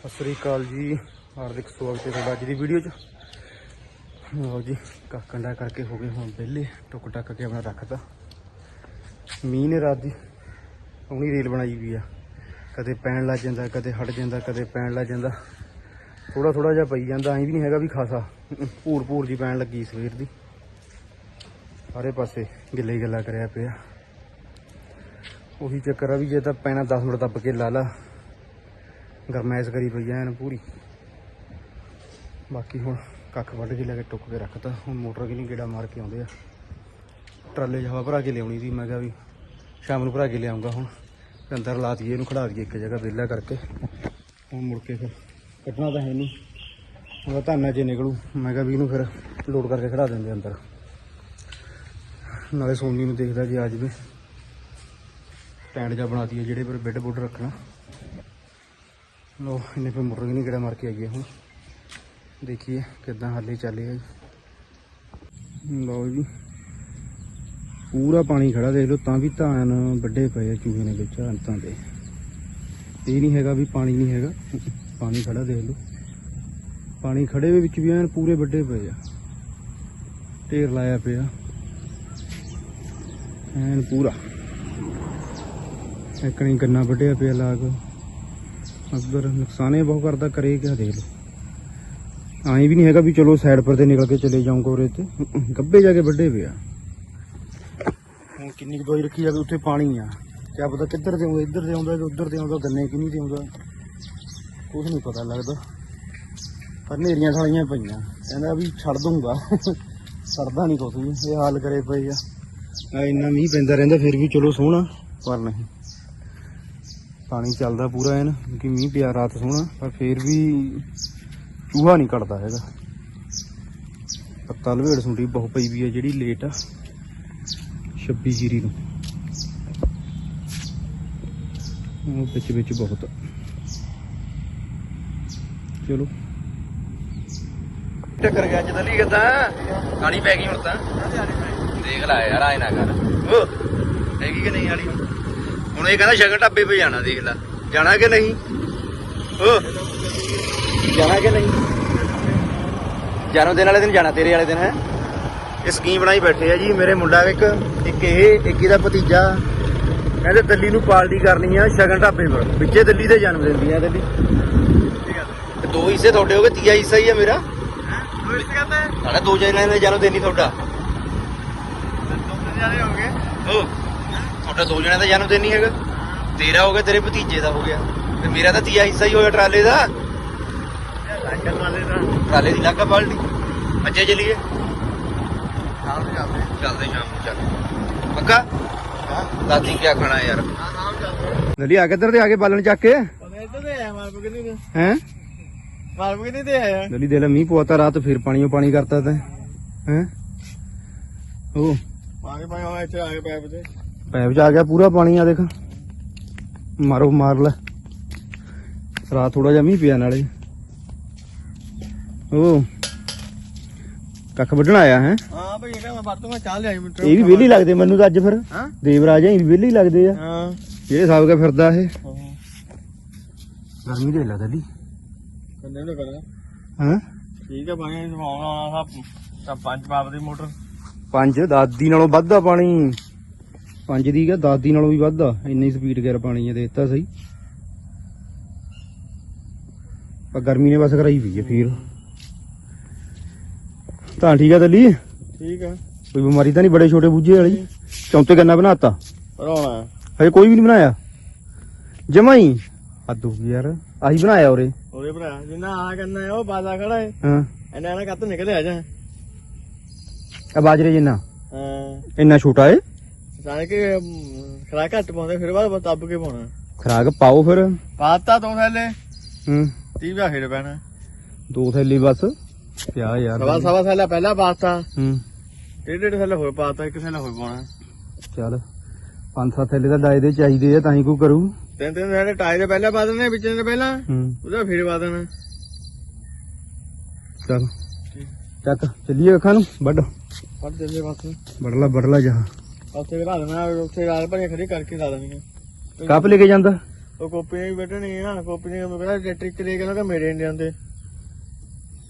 ਸਤਿ ਸ੍ਰੀ ਅਕਾਲ ਜੀ। ਹਾਰਦਿਕ ਸਵਾਗਤ ਹੈ ਤੁਹਾਡਾ ਅੱਜ ਦੀ ਵੀਡੀਓ 'ਚ। ਲਓ ਜੀ ਕੰਡਾ ਕਰਕੇ ਹੋ ਗਏ ਹੁਣ ਵਿਹਲੇ। ਟੁੱਕ ਟੱਕ ਕੇ ਆਪਣਾ ਰੱਖਤਾ। ਮੀਂਹ ਨੇ ਰਾਤ ਦੀ ਉਹਨੀ ਰੇਲ ਬਣਾਈ ਵੀ ਆ। ਕਦੇ ਪੈਣ ਲੱਗ ਜਾਂਦਾ, ਕਦੇ ਹਟ ਜਾਂਦਾ, ਕਦੇ ਪੈਣ ਲੱਗ ਜਾਂਦਾ। ਥੋੜਾ ਥੋੜਾ ਜਿਹਾ ਪਈ ਜਾਂਦਾ, ਐਂ ਵੀ ਨਹੀਂ ਹੈਗਾ ਵੀ ਖਾਸਾ। ਭੂਰ ਭੂਰ ਜੀ ਪੈਣ ਲੱਗੀ ਸਵੇਰ ਦੀ। ਸਾਰੇ ਪਾਸੇ ਗਿੱਲੇ ਹੀ ਗੱਲਾਂ ਕਰਿਆ ਪਿਆ। ਉਹੀ ਚੱਕਰ ਆ ਵੀ ਜੇ ਤਾਂ ਪੈਣਾ 10 ਮਿੰਟ ਦੱਬ ਕੇ ਲਾ ਲਾ। ਗਰਮੈਸ਼ ਕਰੀ ਪਈ ਐਨ ਪੂਰੀ। ਬਾਕੀ ਹੁਣ ਕੱਖ ਵੱਢ ਕੇ ਲੈ ਕੇ ਟੁੱਕ ਕੇ ਰੱਖਤਾ। ਹੁਣ ਮੋਟਰ ਕਿ ਨਹੀਂ ਗੇੜਾ ਮਾਰ ਕੇ ਆਉਂਦੇ ਆ। ਟਰਾਲੇ 'ਚ ਹਵਾ ਭਰਾ ਕੇ ਲਿਆਉਣੀ ਸੀ, ਮੈਂ ਕਿਹਾ ਵੀ ਸ਼ਾਮ ਨੂੰ ਭਰਾ ਕੇ ਲਿਆਉਂਗਾ ਹੁਣ। ਅੰਦਰ ਲਾ ਦਈਏ, ਇਹਨੂੰ ਖੜਾ ਦਈਏ ਇੱਕ ਜਗ੍ਹਾ ਵਿਹਲਾ ਕਰਕੇ। ਹੁਣ ਮੁੜ ਕੇ ਫਿਰ ਕੱਢਣਾ ਤਾਂ ਹੈ ਨਹੀਂ ਹੁਣ ਤਾਂ ਧਾਨਾ 'ਚ ਨਿਕਲੂ, ਮੈਂ ਕਿਹਾ ਵੀ ਇਹਨੂੰ ਫਿਰ ਲੋਡ ਕਰਕੇ ਖੜਾ ਦਿੰਦੇ ਅੰਦਰ। ਨਾਲੇ ਸੋਨੀ ਨੂੰ ਦੇਖਦਾ ਜੀ ਅੱਜ ਵੀ ਸਟੈਂਡ ਜਿਹਾ ਬਣਾ ਦਈਏ, ਜਿਹੜੇ ਪਰ ਬੈੱਡ ਬੁੱਡ ਰੱਖਣਾ। ਲੋ ਇਹਨੇ ਫਿਰ ਮੁਰਗ ਨਹੀਂ ਕਿਹੜਾ ਮਾਰ ਕੇ ਆਈਏ ਹੁਣ। ਦੇਖੀਏ ਕਿੱਦਾਂ ਹਾਲੇ ਚੱਲੇਗਾ ਜੀ। ਲਓ ਜੀ। ਪੂਰਾ ਪਾਣੀ ਖੜਾ ਦੇਖ ਲਓ, ਤਾਂ ਵੀ ਧਾਨ ਵੱਡੇ ਪਏ ਆ ਚੂਹੇ ਨੇ ਵਿੱਚ, ਅੰਤਾਂ ਦੇ। ਇਹ ਨਹੀਂ ਹੈਗਾ ਵੀ ਪਾਣੀ ਨਹੀਂ ਹੈਗਾ। ਪਾਣੀ ਖੜਾ ਦੇਖ ਲਓ। ਪਾਣੀ ਖੜੇ ਵਿੱਚ ਵੀ ਐਨ ਪੂਰੇ ਵੱਡੇ ਪਏ ਆ। ਢੇਰ ਲਾਇਆ ਪਿਆ। ਐਨ ਪੂਰਾ। ਇੱਕਣੀ ਗੰਨਾ ਵੱਢਿਆ ਪਿਆ ਲਾਗ। ਅਸਦਰ ਨੁਕਸਾਨੇ ਬਹੁਤ ਕਰਦਾ ਕਰੇ ਕਿਆ ਦੇਖ ਲਓ। ਐਂ ਵੀ ਨਹੀਂ ਹੈਗਾ ਵੀ ਚਲੋ ਸਾਈਡ ਪਰ ਤੇ ਨਿਕਲ ਕੇ ਚਲੇ ਜਾਊਂਗਾ ਉਰੇ ਤੇ। ਗੱਬੇ ਜਾ ਕੇ ਵੱਡੇ ਪਿਆ ਹੁਣ ਕਿੰਨੀ ਦਵਾਈ ਰੱਖੀ ਜਾਵੇ ਉੱਥੇ ਪਾਣੀ ਆ। ਕਿਆ ਪਤਾ ਕਿੱਧਰ ਦੇ ਆਉਂਦਾ ਇੱਧਰ ਦੇ ਆਉਂਦਾ ਕਿ ਉੱਧਰ ਦੇ ਆਉਂਦਾ ਗੰਨੇ ਕਿੰਨੀ ਦੇ ਆਉਂਦਾ। ਕੁਝ ਨਹੀਂ ਪਤਾ ਲੱਗਦਾ। ਪਰ ਨੇਰੀਆਂ ਸਾਲੀਆਂ ਪਈਆਂ। ਕਹਿੰਦਾ ਵੀ ਛੱਡ ਦੂੰਗਾ ਛੱਡਦਾ ਨਹੀਂ ਕੁਛ ਵੀ। ਇਹ ਹਾਲ ਕਰੇ ਆ। ਆ ਇੰਨਾ ਮੀਂਹ ਪੈਂਦਾ ਰਹਿੰਦਾ ਫਿਰ ਵੀ ਚਲੋ ਸੋਹਣਾ। ਪਰ ਨਹੀਂ। ਪਾਣੀ ਚੱਲਦਾ ਪੂਰਾ ਐਨ, ਕਿਉਂਕਿ ਮੀਂਹ ਪਿਆ ਰਾਤ ਸੋਹਣਾ, ਪਰ ਫਿਰ ਵੀ ਚੂਹਾ ਨਹੀਂ ਕੱਟਦਾ ਹੈਗਾ। ਪੱਤਾ ਲਵੇੜ ਸੁੰਡੀ ਬਹੁਤ ਪਈ ਵੀ ਹੈ ਜਿਹੜੀ ਲੇਟ ਆ 26 ਜੀਰੀ ਨੂੰ। ਉਹ ਵਿੱਚ ਵਿੱਚ ਬਹੁਤ ਚਲੋ। ਟੱਕਰ ਗਿਆ ਅੱਜ ਦਲੀ ਕਿਦਾਂ ਕਾਣੀ ਪੈ ਗਈ ਹੁਣ ਤਾਂ। ਦੇਖ ਲੈ ਯਾਰ, ਆਏ ਨਾ ਕਰ। ਓ ਹੈਗੀ ਕਿ ਨਹੀਂ ਵਾਲੀ ਹੁਣ ਇਹ ਕਹਿੰਦਾ ਸ਼ਗਨ ਢਾਬੇ 'ਤੇ ਜਾਣਾ ਦੇਖ ਲੈ। ਜਾਣਾ ਕਿ ਨਹੀਂ? ਓ ਜਾਣਾ ਕਿ ਨਹੀਂ? ਜਨਮ ਦਿਨ ਵਾਲੇ ਦਿਨ ਜਾਣਾ ਤੇਰੇ ਵਾਲੇ ਦਿਨ ਹੈ? ਇਹ ਸਕੀਮ ਬਣਾਈ ਬੈਠੇ ਆ ਜੀ ਮੇਰੇ ਮੁੰਡਾ ਇੱਕ ਇੱਕ ਇਹ ਇੱਕ ਇਹਦਾ ਭਤੀਜਾ। ਕਹਿੰਦੇ ਦਿੱਲੀ ਨੂੰ ਪਾਰਟੀ ਕਰਨੀ ਆ ਸ਼ਗਨ ਢਾਬੇ ਪਰ ਵਿੱਚੇ ਦਿੱਲੀ ਦੇ ਜਨਮ ਦਿਨ ਦੀ ਆ ਦਿੱਲੀ। ਤੇ ਦੋ ਹਿੱਸੇ ਤੁਹਾਡੇ ਹੋ ਗਏ ਤੀਆ ਹਿੱਸਾ ਹੀ ਆ ਮੇਰਾ। ਸਾਡਾ ਦੋ ਜਣੇ ਦੇ ਜਨਮ ਦਿਨ ਨਹੀਂ ਤੁਹਾਡਾ। ਹੋ ਤੁਹਾਡਾ ਦੋ ਜਣਿਆਂ ਦਾ ਜਨਮ ਦਿਨ ਨਹੀਂ ਹੈਗਾ। ਤੇਰਾ ਹੋ ਗਿਆ ਤੇਰੇ ਭਤੀਜੇ ਦਾ ਹੋ ਗਿਆ। ਤੇ ਮੇਰਾ ਤਾਂ ਤੀਆ ਹਿੱਸਾ ਹੀ ਹੋਇਆ ਟਰਾਲੇ ਦਾ। ਟਰਾਲੇ ਦੀ ਲਾਗਾ ਬਾਲਟੀ ਅੱਜੇ ਚਲੀਏ। ਚੱਲਦੇ ਸ਼ਾਮ ਨੂੰ ਚੱਲ। ਪੱਕਾ? ਦਾਦੀ ਕੀ ਖਾਣਾ ਯਾਰ? ਨਲੀ ਆ ਕਿੱਧਰ ਦੇ ਆ ਕੇ ਬਾਲਣ ਚੱਕ ਕੇ? ਹੈ? ਮਾਲਕ ਨਹੀਂ ਤੇ ਆਇਆ? ਨਲੀ ਦੇ ਲੈ ਮੀਂਹ ਪਵਾਤਾ ਰਾਤ ਫਿਰ ਪਾਣੀਓ ਪਾਣੀ ਕਰਤਾ ਤੈਂ। ਹੈ? ਉਹ। ਪਾਣੀ ਪਾਣੀ ਹੋਇਆ ਇੱਥੇ ਆ ਕੇ ਪੈਪ ਤੇ ਪੈਪ ਚ ਆ ਗਿਆ ਪੂਰਾ ਪਾਣੀ ਆ ਦੇਖ। ਮਾਰੋ ਮਾਰ ਲੈ। ਰਾਤ ਥੋੜਾ ਜਿਹਾ ਮੀਂਹ ਪਿਆ ਨਾਲੇ। ਉਹ ਕੱਖ ਵੱਢਣ ਆਇਆ ਹੈ? ਹਾਂ ਭਈ ਇਹ ਮੈਂ ਵਰਤੋਂ ਮੈਂ ਚਾਹ ਲਿਆਈ ਮਿੰਟ ਇਹ ਵੀ ਵਿਹਲੀ ਲੱਗਦੇ ਮੈਨੂੰ ਤਾਂ ਅੱਜ ਫਿਰ। ਹਾਂ? ਦੇਵਰਾਜ ਇਹ ਵੀ ਵਿਹਲੀ ਲੱਗਦੇ ਆ। ਹਾਂ। ਇਹ ਸਭ ਕੇ ਫਿਰਦਾ ਇਹ। ਗਰਮੀ ਦੇ ਲੱਗਦਾ। ਦੀ ਕੰਨੇ ਨੂੰ ਕਰਦਾ ਹਾਂ? ਠੀਕ ਹੈ ਪਾਣੀ ਨਵਾਉਣਾ ਆਉਣਾ ਸਭ ਤਾਂ ਪੰਜ ਪਾਪ ਦੀ ਮੋਟਰ। ਪੰਜ ਦਾਦੀ ਨਾਲੋਂ ਵੱਧ ਆ ਪਾਣੀ। ਪੰਜ ਦੀ ਕਾ ਦਾਦੀ ਨਾਲੋਂ ਵੀ ਵੱਧ ਆ। ਇੰਨੀ ਸਪੀਡ ਕਰ ਪਾਣੀ ਇਹ ਦੇਤਾ ਸਹੀ। ਪਰ ਗਰਮੀ ਨੇ ਬਸ ਕਰਾਈ ਪਈ ਹੈ ਫੇਰ। ਤਾਂ ਠੀਕ ਆ ਦੱਲੀ ਠੀਕ ਹੈ ਕੋਈ ਬਿਮਾਰੀ ਤਾਂ ਨਹੀਂ ਬੜੇ ਛੋਟੇ ਬੂਝੇ ਵਾਲੀ? ਚੌਂਤੇ ਗੰਨਾ ਬਣਾਤਾ? ਬਣਾਉਣਾ ਹਜੇ ਕੋਈ ਵੀ ਨਹੀਂ ਬਣਾਇਆ? ਜਮਾ ਹੀ? ਹੱਦ ਹੋ ਗਈ ਯਾਰ। ਆਹੀ ਬਣਾਇਆ ਉਰੇ। ਉਹਦੇ ਭਰਾ ਜਿੰਨਾ ਆ ਕਰਨਾ ਹੈ ਉਹ ਬਾਜ਼ਾ ਖੜਾ ਹੈ। ਹਾਂ। ਇਹਨਾਂ ਨਾਲ ਕੱਤ ਨਿਕਲੇ ਆ ਜਾ। ਆ ਬਾਜਰੇ ਜਿੰਨਾ। ਹਾਂ। ਇੰਨਾ ਛੋਟਾ ਏ? ਸਾਰੇ ਕਿ ਖਰਾ ਘੱਟ ਪਾਉਂਦੇ ਫਿਰ ਬਾਅਦ ਦੱਬ ਕੇ ਪਾਉਣਾ। ਖਰਾਕ ਪਾਓ ਫਿਰ। ਪਾਤਾ ਦੋ ਥੈਲੇ। ਹੂੰ। 30 ਦਾ ਖੇਡ ਪੈਣਾ। ਦੋ ਥੈਲੀ ਬਸ। ਪਿਆ ਯਾਰ। ਸਵਾ ਸਵਾ ਥੈਲਾ ਪਹਿਲਾਂ ਪਾਤਾ। ਹੂੰ। ਡੇਢ ਡੇਢ ਥੈਲਾ ਹੋਰ ਪਾਤਾ ਇੱਕ ਥੈਲਾ ਹੋਰ ਪਾਉਣਾ। ਚੱਲ ਪੰਜ ਸੱਤ ਥੈਲੇ ਤਾਂ ਡਾਏ ਦੇ ਚਾਹੀਦੇ ਆ ਤਾਂ ਹੀ ਕੋਈ ਕਰੂ। ਤਿੰਨ ਤਿੰਨ ਥੈਲੇ ਟਾਈ ਦੇ ਪਹਿਲਾਂ ਪਾ ਦੇਣੇ ਵਿੱਚ ਦੇ ਪਹਿਲਾਂ। ਹੂੰ। ਉਹਦਾ ਫਿਰ ਪਾ ਦੇਣਾ। ਚੱਲ। ਚੱਕ ਚੱਲੀਏ ਅੱਖਾਂ ਨੂੰ। ਵੱਡ ਫੜ ਦਿੰਦੇ ਬਸ। ਬੜਲਾ ਬੜਲਾ ਜਾ ਉੱਥੇ ਲਾ ਦੇਣਾ ਉੱਥੇ ਰਾਲ ਭਰੀਆਂ ਖੜੀ ਕਰਕੇ ਲਾ ਦੇਣੀਆਂ। ਕੱਪ ਲੈ ਕੇ ਜਾਂਦਾ? ਉਹ ਕੋਪੀ ਨੇ ਵੀ ਵੱਢਣੀ ਆ ਕੋਪੀ ਨੇ ਕਹਿੰਦਾ ਟਰੈਕਟਰ ਲੈ ਕੇ ਨਾ ਮੇਰੇ ਨਹੀਂ ਆਉਂਦੇ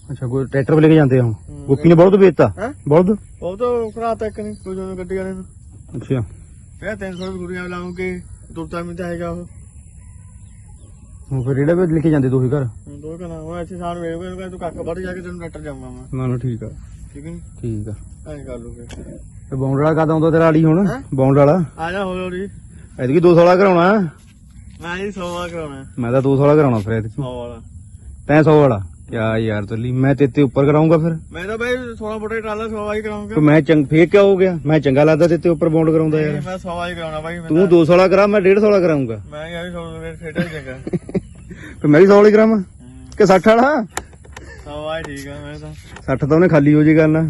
ਅੱਛਾ ਕੋਈ ਟਰੈਕਟਰ ਲੈ ਕੇ ਜਾਂਦੇ ਹੁਣ? ਹੂੰ। ਗੋਪੀ ਨੇ ਬਹੁਤ ਵੇਚਤਾ? ਹੈਂ? ਬਹੁਤ? ਉਹ ਤਾਂ ਖਰਾਤਾ ਇੱਕ ਨਹੀਂ ਕੋਈ ਜੋ ਗੱਡੀ ਵਾਲੇ ਨੂੰ। ਅੱਛਾ। ਕਹਿੰਦਾ 300 ਰੁਪਏ ਗੁੜੀਆਂ ਲਾਉਂਗੇ ਦੁਰਤਾ ਮਿੰਦਾ ਹੈਗਾ ਉਹ। ਹੁਣ ਫਿਰ ਰੇੜਾ ਵੀ ਲੈ ਕੇ ਜਾਂਦੇ ਦੋਹੀ ਘਰ? ਹੁਣ ਦੋ ਕਨਾ ਉਹ ਇੱਥੇ ਸਾਰ ਵੇਖ ਕੇ ਕਹਿੰਦਾ ਤੂੰ ਕੱਖ ਵੱਢ ਜਾ ਕੇ ਤੈਨੂੰ ਟਰੈਕਟਰ ਜਾਊਂਗਾ ਮੈਂ ਨਾ ਨਾ ਠੀਕ ਆ। ਠੀਕ ਨਹੀਂ ਠੀਕ ਆ। ਐਂ ਕਰ ਲੂਗੇ ਤੇ ਬੌਂਡ ਵਾਲਾ ਕਦ ਆਉਂਦਾ ਤੇਰਾ ਆਲੀ ਹੁਣ? ਬੌਂਡ ਵਾਲਾ ਆ ਜਾ ਹੌਲੀ ਹੌਲੀ ਐਤਕੀ 200 ਵਾਲਾ ਕਰਾਉਣਾ ਮੈਂ ਜੀ 100 ਵਾਲਾ ਕਰਾਉਣਾ ਮੈਂ ਤਾਂ 200 ਵਾਲਾ ਕਰਾਉਣਾ ਫਿਰ ਐਤਕੀ 100 ਵਾਲਾ ਤੈਂ 100 ਵਾਲਾ ਕਿਆ ਯਾਰ ਤੱਲੀ ਮੈਂ ਤੇ ਤੇ ਉੱਪਰ ਕਰਾਉਂਗਾ ਫਿਰ ਮੈਂ ਤਾਂ ਬਾਈ 16 ਫੁੱਟ ਦੀ ਟਰਾਲਾ 100 ਵਾਲੀ ਕਰਾਉਂਗਾ ਮੈਂ ਚੰਗ ਫੇਰ ਕਿਆ ਹੋ ਗਿਆ ਮੈਂ ਚੰਗਾ ਲੱਗਦਾ ਤੇ ਤੇ ਉੱਪਰ ਬੌਂਡ ਕਰਾਉਂਦਾ ਯਾਰ ਮੈਂ 100 ਵਾਲੀ ਕਰਾਉਣਾ ਬਾਈ ਮੈਂ ਤੂੰ 200 ਵਾਲਾ ਕਰਾ ਮੈਂ 150 ਵਾਲਾ ਕਰਾਉਂਗਾ ਮੈਂ ਯਾਰ 100 ਰੁਪਏ ਖੇਡਾਂ ਹੀ ਚੰਗਾ ਫਿਰ ਮੈਂ ਵੀ 100 ਵਾਲੀ ਕਰਾਵਾਂ ਕਿ 60 ਵਾਲਾ 100 ਵਾਲੀ ਠੀਕ ਆ ਮੈਂ ਤਾਂ 60 ਤਾਂ ਉਹਨੇ ਖਾਲੀ ਹੋ ਜੇ ਗੱਲ ਨਾ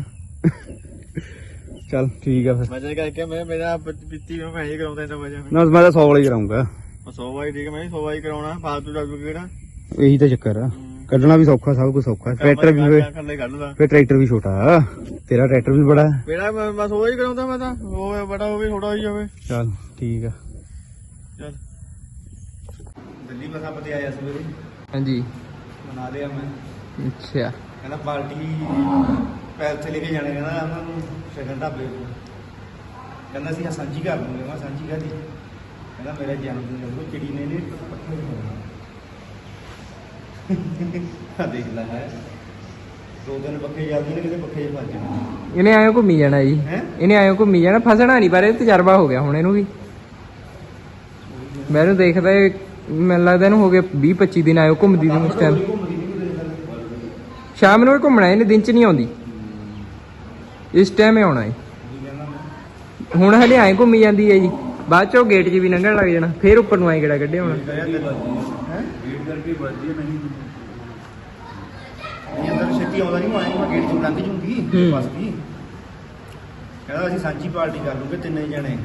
ਚੱਲ ਠੀਕ ਆ ਫਿਰ। ਮੈਂ ਜੇ ਕਰਕੇ ਮੈਂ ਮੇਰਾ ਪਿੱਤੀ ਨੂੰ ਮੈਂ ਹੀ ਕਰਾਉਂਦਾ ਤਾਂ ਵਜਾ ਨਾ ਮੈਂ ਤਾਂ 100 ਵਾਲਾ ਹੀ ਕਰਾਉਂਗਾ 100 ਵਾਲੀ ਠੀਕ ਆ ਮੈਂ 100 ਵਾਲੀ ਕਰਾਉਣਾ ਫਾਲਤੂ ਦਾ ਕਿਹੜਾ? ਇਹੀ ਤਾਂ ਚੱਕਰ ਆ। ਕੱਢਣਾ ਵੀ ਸੌਖਾ ਸਭ ਕੁਝ ਸੌਖਾ। ਟਰੈਕਟਰ ਵੀ ਹੋਏ ਕੱਲੇ ਕੱਢ ਲਾ। ਫਿਰ ਟਰੈਕਟਰ ਵੀ ਛੋਟਾ ਤੇਰਾ ਟਰੈਕਟਰ ਵੀ ਬੜਾ ਹੈ। ਮੇਰਾ ਮੈਂ ਬਸ ਉਹ ਹੀ ਕਰਾਉਂਦਾ ਮੈਂ ਤਾਂ। ਉਹ ਬੜਾ ਹੋਵੇ ਥੋੜਾ ਹੋਈ ਜਾਵੇ। ਚੱਲ ਠੀਕ ਆ। ਚੱਲ। ਦਿੱਲੀ ਮਸਾ ਪਤੇ ਆਇਆ ਸਵੇਰੇ ਹਾਂਜੀ। ਬਣਾ ਲਿਆ ਮੈਂ। ਅੱਛਾ। ਕਹਿੰਦਾ ਪਾਰਟੀ ਪੈਸੇ ਲੈ ਕੇ ਜਾਣੇ ਕਹਿੰਦਾ ਉਹਨਾਂ ਨੂੰ ਸ਼ਗਨ ਢਾਬੇ ਤੋਂ ਕਹਿੰਦਾ ਸੀ ਸਾਂਝੀ ਕਰ ਲੂੰਗੇ ਮੈਂ ਸਾਂਝੀ ਕਰ ਲਈ ਕਹਿੰਦਾ ਮੇਰਾ ਜਨਮ ਦਿਨ ਉਹ ਚਿੜੀ ਨੇ ਨੇ ਪੱਠੇ ਆ ਦੇਖ ਲੈ ਹੈ। ਦੋ ਦਿਨ ਪੱਕੇ ਜਾਂਦੇ ਨੇ ਕਿਤੇ ਪੱਕੇ ਫਸ ਜਾਣ। ਇਹਨੇ ਆਇਓ ਘੁੰਮੀ ਜਾਣਾ ਜੀ। ਹੈਂ? ਇਹਨੇ ਆਇਓ ਘੁੰਮੀ ਜਾਣਾ ਫਸਣਾ ਨਹੀਂ ਪਰ ਇਹ ਤਜਰਬਾ ਹੋ ਗਿਆ ਹੁਣ ਇਹਨੂੰ ਵੀ। ਮੈਨੂੰ ਦੇਖਦਾ ਇਹ ਮੈਨੂੰ ਲੱਗਦਾ ਇਹਨੂੰ ਹੋ ਗਏ 20 25 ਦਿਨ ਆਇਓ ਘੁੰਮਦੀ ਨੂੰ ਇਸ ਟਾਈਮ ਸ਼ਾਮ ਨੂੰ ਇਹ ਘੁੰਮਣਾ ਇਹਨੇ ਦਿਨ ਚ ਨਹੀਂ ਆਉਂਦੀ। ਇਸ ਟਾਈਮ ਹੀ ਆਉਣਾ ਹੈ ਹੁਣ ਹਲੇ ਐਂ ਘੁੰਮੀ ਜਾਂਦੀ ਹੈ ਜੀ। ਬਾਅਦ ਚੋਂ ਗੇਟ 'ਚ ਵੀ ਲੰਘਣ ਲੱਗ ਜਾਣਾ ਫੇਰ ਉੱਪਰ ਨੂੰ ਆਏ ਗੇੜਾ ਕੱਢੇ ਹੋਣਾ। ਹੈ। ਕਹਿੰਦਾ ਅਸੀਂ ਸਾਂਝੀ ਪਾਰਟੀ ਕਰ ਲੂਗੇ ਤਿੰਨੇ ਜਣੇ।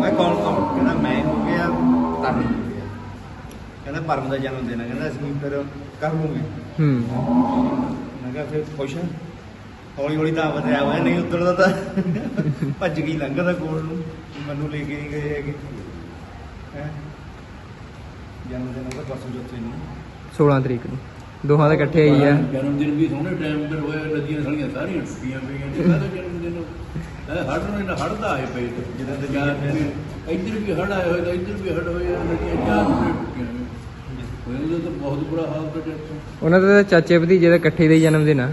ਮੈਂ ਕੌਣ ਕੌਣ? ਕਹਿੰਦਾ ਮੈਂ ਹੋ ਗਿਆ ਤਾਨੀ ਹੋ ਗਿਆ। ਕਹਿੰਦਾ ਪਰਮ ਦਾ ਜਨਮ ਦਿਨ ਹੈ ਕਹਿੰਦਾ ਅਸੀਂ ਫਿਰ ਕਰ ਲੂਗੇ ਹੂੰ। ਮੈਂ ਕਿਹਾ ਫਿਰ ਖੁਸ਼ ਹਾਂ ਹੌਲੀ ਹੌਲੀ ਤਾਂ ਵਧਿਆ ਹੋਇਆ ਨਹੀਂ ਉਦੋਂ ਦਾ ਤਾਂ। ਭੱਜ ਗਈ ਲੰਘਦਾ ਕੋਲ ਨੂੰ ਮੈਨੂੰ ਲੈ ਕੇ ਨਹੀਂ ਗਏ ਹੈਗੇ। ਹੈ? ਜਨਮ ਦਿਨ ਉਹਦਾ ਪਰਸੋਂ ਚੌਥੇ ਨੂੰ। 16 ਤਰੀਕ ਨੂੰ। ਦੋਹਾਂ ਦਾ ਇਕੱਠੇ ਆਈ ਆ। ਜਨਮ ਦਿਨ ਵੀ ਸੋਹਣੇ ਟਾਈਮ ਤੇ ਹੋਇਆ ਨਦੀਆਂ ਸਾਰੀਆਂ ਸਾਰੀਆਂ ਟੁੱਟੀਆਂ ਪਈਆਂ ਨੇ। ਕਾਹਦਾ ਜਨਮ ਦਿਨ ਹੈ ਹੜ ਨੂੰ ਇਹਨਾਂ ਹੜਦਾ ਆਏ ਪਏ ਤੇ ਜਦੋਂ ਤੇ ਚਾਰ ਵੀ- ਇੱਧਰ ਵੀ ਹੜ ਆਏ ਹੋਏ ਤਾਂ ਇੱਧਰ ਵੀ ਹੜ ਹੋਏ ਆ, ਨਦੀਆਂ ਚਾਰ ਟੁੱਟੀਆਂ ਹੋਇਆ ਉਹਦਾ ਤਾਂ ਬਹੁਤ ਬੁਰਾ ਹਾਲ ਤਾਂ ਉਹਨਾਂ ਦਾ ਚਾਚੇ ਭਤੀਜੇ ਦਾ ਇਕੱਠੇ ਦਾ ਹੀ ਜਨਮ ਦਿਨ ਆ।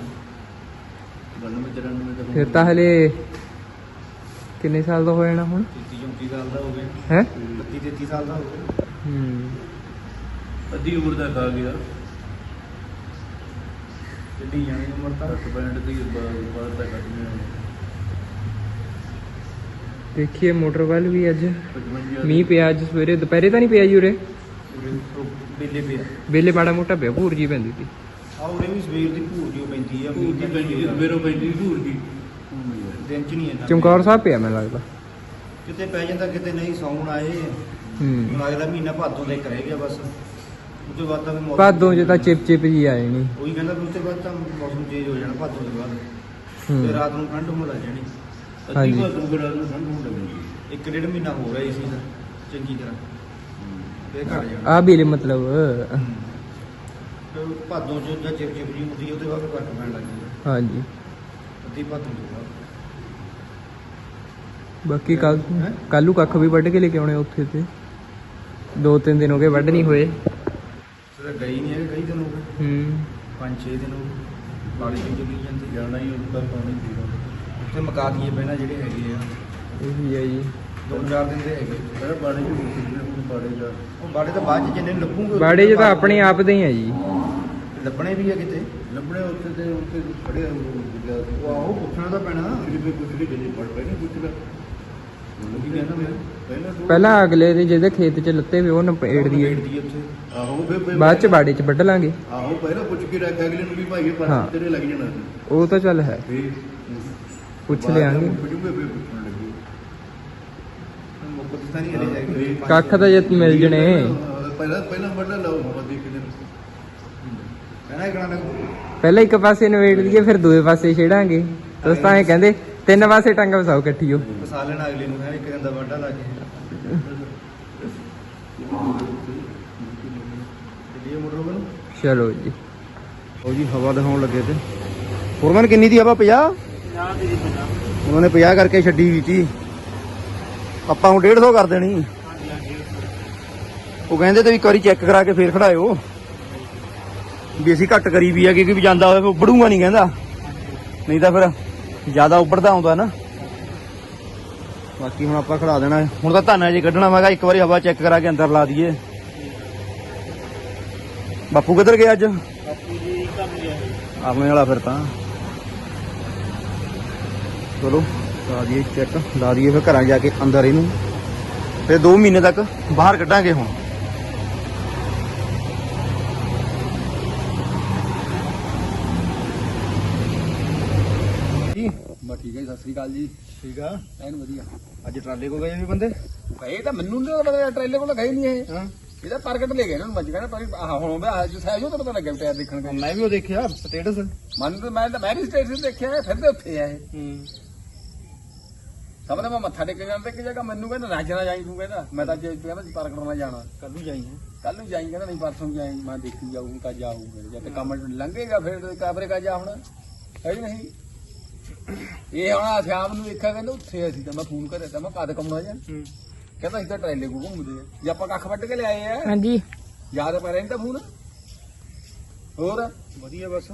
92 93 ਤੱਕ ਫਿਰ ਤਾਂ ਹਲੇ ਕਿੰਨੇ ਸਾਲ ਦਾ ਹੋ ਜਾਣਾ ਹੁਣ? 30 34 ਸਾਲ ਦਾ ਹੋ ਗਿਆ। ਹੈ? 32 33 ਸਾਲ ਦਾ ਹੋ ਗਿਆ। ਹੂੰ। ਅੱਧੀ ਉਮਰ ਤੱਕ ਆ ਗਿਆ। ਜਿੱਡੀ ਜਾਣੀ ਉਮਰ ਤਾਂ? 60 ਬੈਂਡ ਦੀ ਬਾਅਦ ਤੱਕ ਕੱਢਣੀ ਹੈ ਦੇਖੀਏ ਮੋਟਰ ਵੱਲ ਵੀ ਅੱਜ ਮੀਂਹ ਪਿਆ ਅੱਜ ਸਵੇਰੇ। ਦੁਪਹਿਰੇ ਤਾਂ ਨਹੀਂ ਪਿਆ ਜੀ ਉਰੇ? ਬੇਲੇ ਪਿਆ। ਬੇਲੇ ਮਾੜਾ ਮੋਟਾ ਭਿਆ ਭੂਰ ਜੀ ਪੈਂਦੀ ਸੀ। ਆ ਉਰੇ ਵੀ ਸਵੇਰ ਦੀ ਭੂਰ ਜਿਉ ਪੈਂਦੀ ਆ ਭੂਰ ਦੀ ਪੈਂਦੀ ਮੇਰੋ ਪੈਂਦੀ। ਧੂਰ ਦੀ ਦਿਨ ਚ ਨਹੀਂ ਇੰਨਾ ਚਮਕੌਰ ਸਾਹਿਬ ਪਿਆ ਮੈਨੂੰ ਲੱਗਦਾ। ਕਿਤੇ ਪੈ ਜਾਂਦਾ ਕਿਤੇ ਨਹੀਂ ਸੌਣ ਆਏ। ਹੂੰ। ਲੱਗਦਾ ਮਹੀਨਾ ਭਾਦੋਂ ਦਾ ਰਹਿ ਗਿਆ ਬਸ। ਉਸ ਤੋਂ ਬਾਅਦ ਤਾਂ ਫਿਰ ਮੌਸਮ ਭਾਦੋਂ ਚ ਤਾਂ ਚਿਪ ਚਿਪ ਜੀ ਆਏ ਨਹੀਂ ਉਹੀ ਕਹਿੰਦਾ ਉਸ ਤੋਂ ਬਾਅਦ ਤਾਂ ਮੌਸਮ ਚੇਂਜ ਹੋ ਜਾਣਾ ਭਾਦੋਂ ਤੋਂ ਬਾਅਦ। ਤੇ ਰਾਤ ਨੂੰ ਠੰਡ ਹੋਣ ਲੱਗ ਜਾਣੀ। ਅੱਧੀ ਹਾਂਜੀ। ਵਾਰ ਤੋਂ ਫਿਰ ਨੂੰ ਠੰਡ ਹੋਣ ਲੱਗੀ ਇੱਕ ਡੇਢ ਮਹੀਨਾ ਹੋ ਰਿਹਾ ਇਸੇ ਦਾ। ਚੰਗੀ ਤਰ੍ਹਾਂ। ਫੇਰ ਘਟ ਜਾਣਾ। ਆ ਵੀ ਮਤਲਬ। ਤੇ ਭਾਦੋਂ ਚ ਜਾਂ ਚਿਪ ਚਿਪ ਜੀ ਹੁੰਦੀ ਆ, ਉਹਦੇ ਬਾਅਦ ਫ਼ਰਕ ਪੈਣ ਲੱਗ ਜਾਂਦਾ। ਹਾਂਜੀ। ਅੱਧੀ ਭਾਦੋਂ ਤੋਂ ਬਾਅਦ। ਬਾਕੀ ਕੱਲ ਹੈਂ? ਕੱਲੂ ਕੱਖ ਵੀ ਵੱਢ ਕੇ ਲੈ ਕੇ ਆਉਣੇ ਉੱਥੇ ਤੇ? ਦੋ ਤਿੰਨ ਦਿਨ ਹੋ ਗਏ ਵੱਢ ਨਹੀਂ ਹੋਏ। ਤੇ ਗਈ ਨਹੀਂ ਹੈ ਕਈ ਦਿਨ ਹੋ ਗਏ। ਹੂੰ। ਪੰਜ ਛੇ ਦਿਨ ਹੋ ਗਏ। ਬਾਰਿਸ਼ ਵੀ ਚੱਲੀ ਜਾਂਦੀ ਜਾਣਾ ਹੀ ਉੱਤਾ ਪਾਣੀ ਪੀਣਾ ਉੱਥੇ ਮਕਾ ਦਈਏ ਪਹਿਲਾਂ ਜਿਹੜੇ ਹੈਗੇ ਆ। ਇਹ ਵੀ ਹੈ ਜੀ। ਦੋ ਚਾਰ ਦਿਨ ਦੇ ਹੈਗੇ। ਪਰ ਬਾੜੇ ਚ ਕਿੰਨੇ ਹੁਣ ਬਾੜੇ ਜਾ ਉਹ ਬਾੜੇ ਤਾਂ ਬਾਅਦ ਚ ਜਿੰਨੇ ਨੂੰ ਲੱਭੂਗੇ ਬਾੜੇ 'ਚ ਤਾਂ ਆਪਣੇ ਆਪ ਦੇ ਹੀ ਆ ਜੀ। ਲੱਭਣੇ ਵੀ ਆ ਕਿਤੇ? ਲੱਭਣੇ ਉੱਥੇ ਤੇ ਉੱਥੇ ਖੜੇ ਉਹ ਉਹ ਆਹੋ ਪੁੱਛਣਾ ਤਾਂ ਪੈਣਾ। ਜਿਹੜੇ ਵੀ ਕੁਝ ਨਹੀਂ ਗਏ ਪੜ ਪਏ ਨਹੀਂ ਕੁਝ ਦਾ ਉਹੀ ਕਹਿੰਦਾ ਮੈਂ? ਪਹਿਲਾਂ ਤੋਂ ਪਹਿਲਾਂ ਅਗਲੇ ਦੇ ਜਿਹਦੇ ਖੇਤ 'ਚ ਲੱਤੇ ਵੇ ਉਹ ਨਪੇੜ ਦੀ ਦੀ ਉੱਥੇ। ਆਹੋ ਫਿਰ ਫਿਰ- ਬਾਅਦ 'ਚ ਬਾੜੇ 'ਚ ਵੱਢ ਲਾਂਗੇ। ਆਹੋ ਪਹਿਲਾਂ ਪੁੱਛ ਕੇ ਰੱਖ ਅਗਲੇ ਨੂੰ ਵੀ ਭਾਈ ਇਹ ਹਾਂ। ਤੇਰੇ ਲੱਗ ਜਾਣਾ। ਉਹ ਤਾਂ ਚੱਲ ਹੈ। ਫੇਰ ਪੁੱਛ ਲਿਆਂਗੇ। ਪੁੱਛੂਗੇ ਫਿਰ ਪੁੱਛਣ ਲੱਗੇ। ਪਾਕਿਸਤਾਨੀ ਹਲੇ ਜਾਏਗੀ ਕੱਖ ਤਾਂ ਜੇ ਮਿਲ ਜਣੇ। ਪਹਿਲਾਂ ਪਹਿਲਾਂ ਵੱਡਾ ਲਾਓ ਹਵਾ ਦੇ ਕਰਾਣਾ ਪਹਿਲਾਂ ਇੱਕ ਪਾਸੇ ਨਵੇੜ ਲਈਏ ਫਿਰ ਦੂਏ ਪਾਸੇ ਛੇੜਾਂਗੇ। ਦੋਸਤਾਂ ਇਹ ਕਹਿੰਦੇ ਤਿੰਨ ਪਾਸੇ ਟੰਗ ਵਸਾਓ ਇਕੱਠੀ ਉਹ ਫਸਾ ਲੈਣਾ ਅਗਲੇ ਨੂੰ ਹੈ ਇੱਕ ਦਿਨ ਦਾ ਵਾਢਾ ਲਾ ਕੇ। ਚਲੋ ਜੀ। ਉਹ ਜੀ ਹਵਾ ਦਿਖਾਉਣ ਲੱਗੇ ਤੇ। ਫੋਰਮੈਨ ਕਿੰਨੀ ਦੀ ਹਵਾ 50 ਉਹਨਾਂ ਨੇ 50 ਕਰਕੇ ਛੱਡੀ ਵੀ ਤੀ। ਆਪਾਂ ਹੁਣ 150 ਕਰ ਦੇਣੀ। ਉਹ ਕਹਿੰਦੇ ਤੇ ਵੀ ਇੱਕ ਵਾਰੀ ਚੈੱਕ ਕਰਾ ਕੇ ਫੇਰ ਖੜਾਇਓ। ਵੀ ਅਸੀਂ ਘੱਟ ਕਰੀ ਵੀ ਆ ਕਿਉਂਕਿ ਵੀ ਜਾਂਦਾ ਹੋਵੇ ਉੱਬੜੂਗਾ ਨਹੀਂ ਕਹਿੰਦਾ। ਨਹੀਂ ਤਾਂ ਫਿਰ ਜ਼ਿਆਦਾ ਉੱਬੜਦਾ ਆਉਂਦਾ ਨਾ। ਬਾਕੀ ਹੁਣ ਆਪਾਂ ਖੜਾ ਦੇਣਾ। ਹੈ। ਹੁਣ ਤਾਂ ਧਾਨਾ ਜੇ ਕੱਢਣਾ ਮੈਂ ਕਿਹਾ ਇੱਕ ਵਾਰੀ ਹਵਾ ਚੈੱਕ ਕਰਾ ਕੇ ਅੰਦਰ ਲਾ ਦਈਏ। ਬਾਪੂ ਕਿੱਧਰ ਗਿਆ ਅੱਜ? ਆਪਣੇ ਵਾਲਾ ਫਿਰ ਤਾਂ। ਚਲੋ ਲਾ ਦਈਏ ਚੈੱਕ ਲਾ ਦਈਏ ਫਿਰ ਘਰਾਂ ਜਾ ਕੇ ਅੰਦਰ ਇਹਨੂੰ। ਫਿਰ 2 ਮਹੀਨੇ ਤੱਕ ਬਾਹਰ ਕੱਢਾਂਗੇ ਹੁਣ। ਠੀਕ ਹੈ ਜੀ, ਸਤਿ ਸ੍ਰੀ ਅਕਾਲ ਜੀ। ਠੀਕ ਆ। ਐਨ ਵਧੀਆ। ਅੱਜ ਟਰਾਲੇ ਕੋ ਗਏ ਵੀ ਬੰਦੇ? ਇਹ ਤਾਂ ਮੈਨੂੰ ਨਹੀਂ ਪਤਾ ਟ੍ਰੇਲੇ ਕੋਲ ਗਏ ਨਹੀਂ ਇਹ। ਹਾਂ। ਇਹਦਾ ਪ੍ਰਗਟ ਲੈ ਗਏ ਇਹਨਾਂ ਨੂੰ ਬੱਜ ਗਿਆ ਪਰ ਆਹ ਹੁਣ ਮੈਂ ਅੱਜ ਸਹਿਜੋ ਤਾਂ ਪਤਾ ਲੱਗਿਆ ਟਾਇਰ ਦੇਖਣ ਗਏ। ਮੈਂ ਵੀ ਉਹ ਦੇਖਿਆ ਸਟੇਟਸ ਮਨ ਤਾਂ ਮੈਂ ਤਾਂ ਮੈਂ ਵੀ ਸਟੇਟਸ ਦੇਖਿਆ ਇਹ ਫਿਰਦੇ ਉੱਥੇ ਆ ਇਹ। ਹੂੰ। ਸਭ ਦਾ ਮੈਂ ਮੱਥਾ ਟੇਕ ਜਾਂਦਾ ਇੱਕ ਜਗ੍ਹਾ ਮੈਨੂੰ ਕਹਿੰਦਾ ਰਾਜ ਨਾ ਜਾਈ ਤੂੰ ਕਹਿੰਦਾ। ਮੈਂ ਤਾਂ ਜੇ ਕਹਿੰਦਾ ਸੀ ਪ੍ਰਗਟ ਨਾਲ ਜਾਣਾ। ਕੱਲ ਨੂੰ ਜਾਈ ਹੈ। ਕੱਲ ਨੂੰ ਜਾਈ ਕਹਿੰਦਾ ਨਹੀਂ ਪਰਸੋਂ ਨੂੰ ਜਾਈ। ਮੈਂ ਦੇਖੀ ਜਾਊਂ ਤਾਂ ਜਾਊਂਗਾ ਜਦ ਤੱਕ ਕੰਮ ਲੰਘੇਗਾ ਫਿਰ ਕਾਬਰੇ ਕਾ ਜਾ ਹੁਣ। ਹੈ ਕਿ ਨਹੀਂ? ਇਹ ਹੁਣ ਸ਼ਾਮ ਨੂੰ ਦੇਖਿਆ ਕਹਿੰਦਾ ਉੱਥੇ ਅਸੀਂ ਤਾਂ ਮੈਂ ਫੋਨ ਕਰਿਆ ਤਾਂ ਮੈਂ ਕਦ ਕਮਣਾ ਜਾ ਕਹਿੰਦਾ ਅਸੀਂ ਤਾਂ ਟ੍ਰੇਲੇ ਕੋ ਘੁੰਮਦੇ ਆ। ਜੇ ਆਪਾਂ ਕੱਖ ਵੱਢ ਕੇ ਲਿਆਏ ਆ। ਹਾਂਜੀ। ਯਾਦ ਪੈ ਰਿਹਾ ਤਾਂ ਫੋਨ ਹੋਰ? ਵਧੀਆ ਬਸ।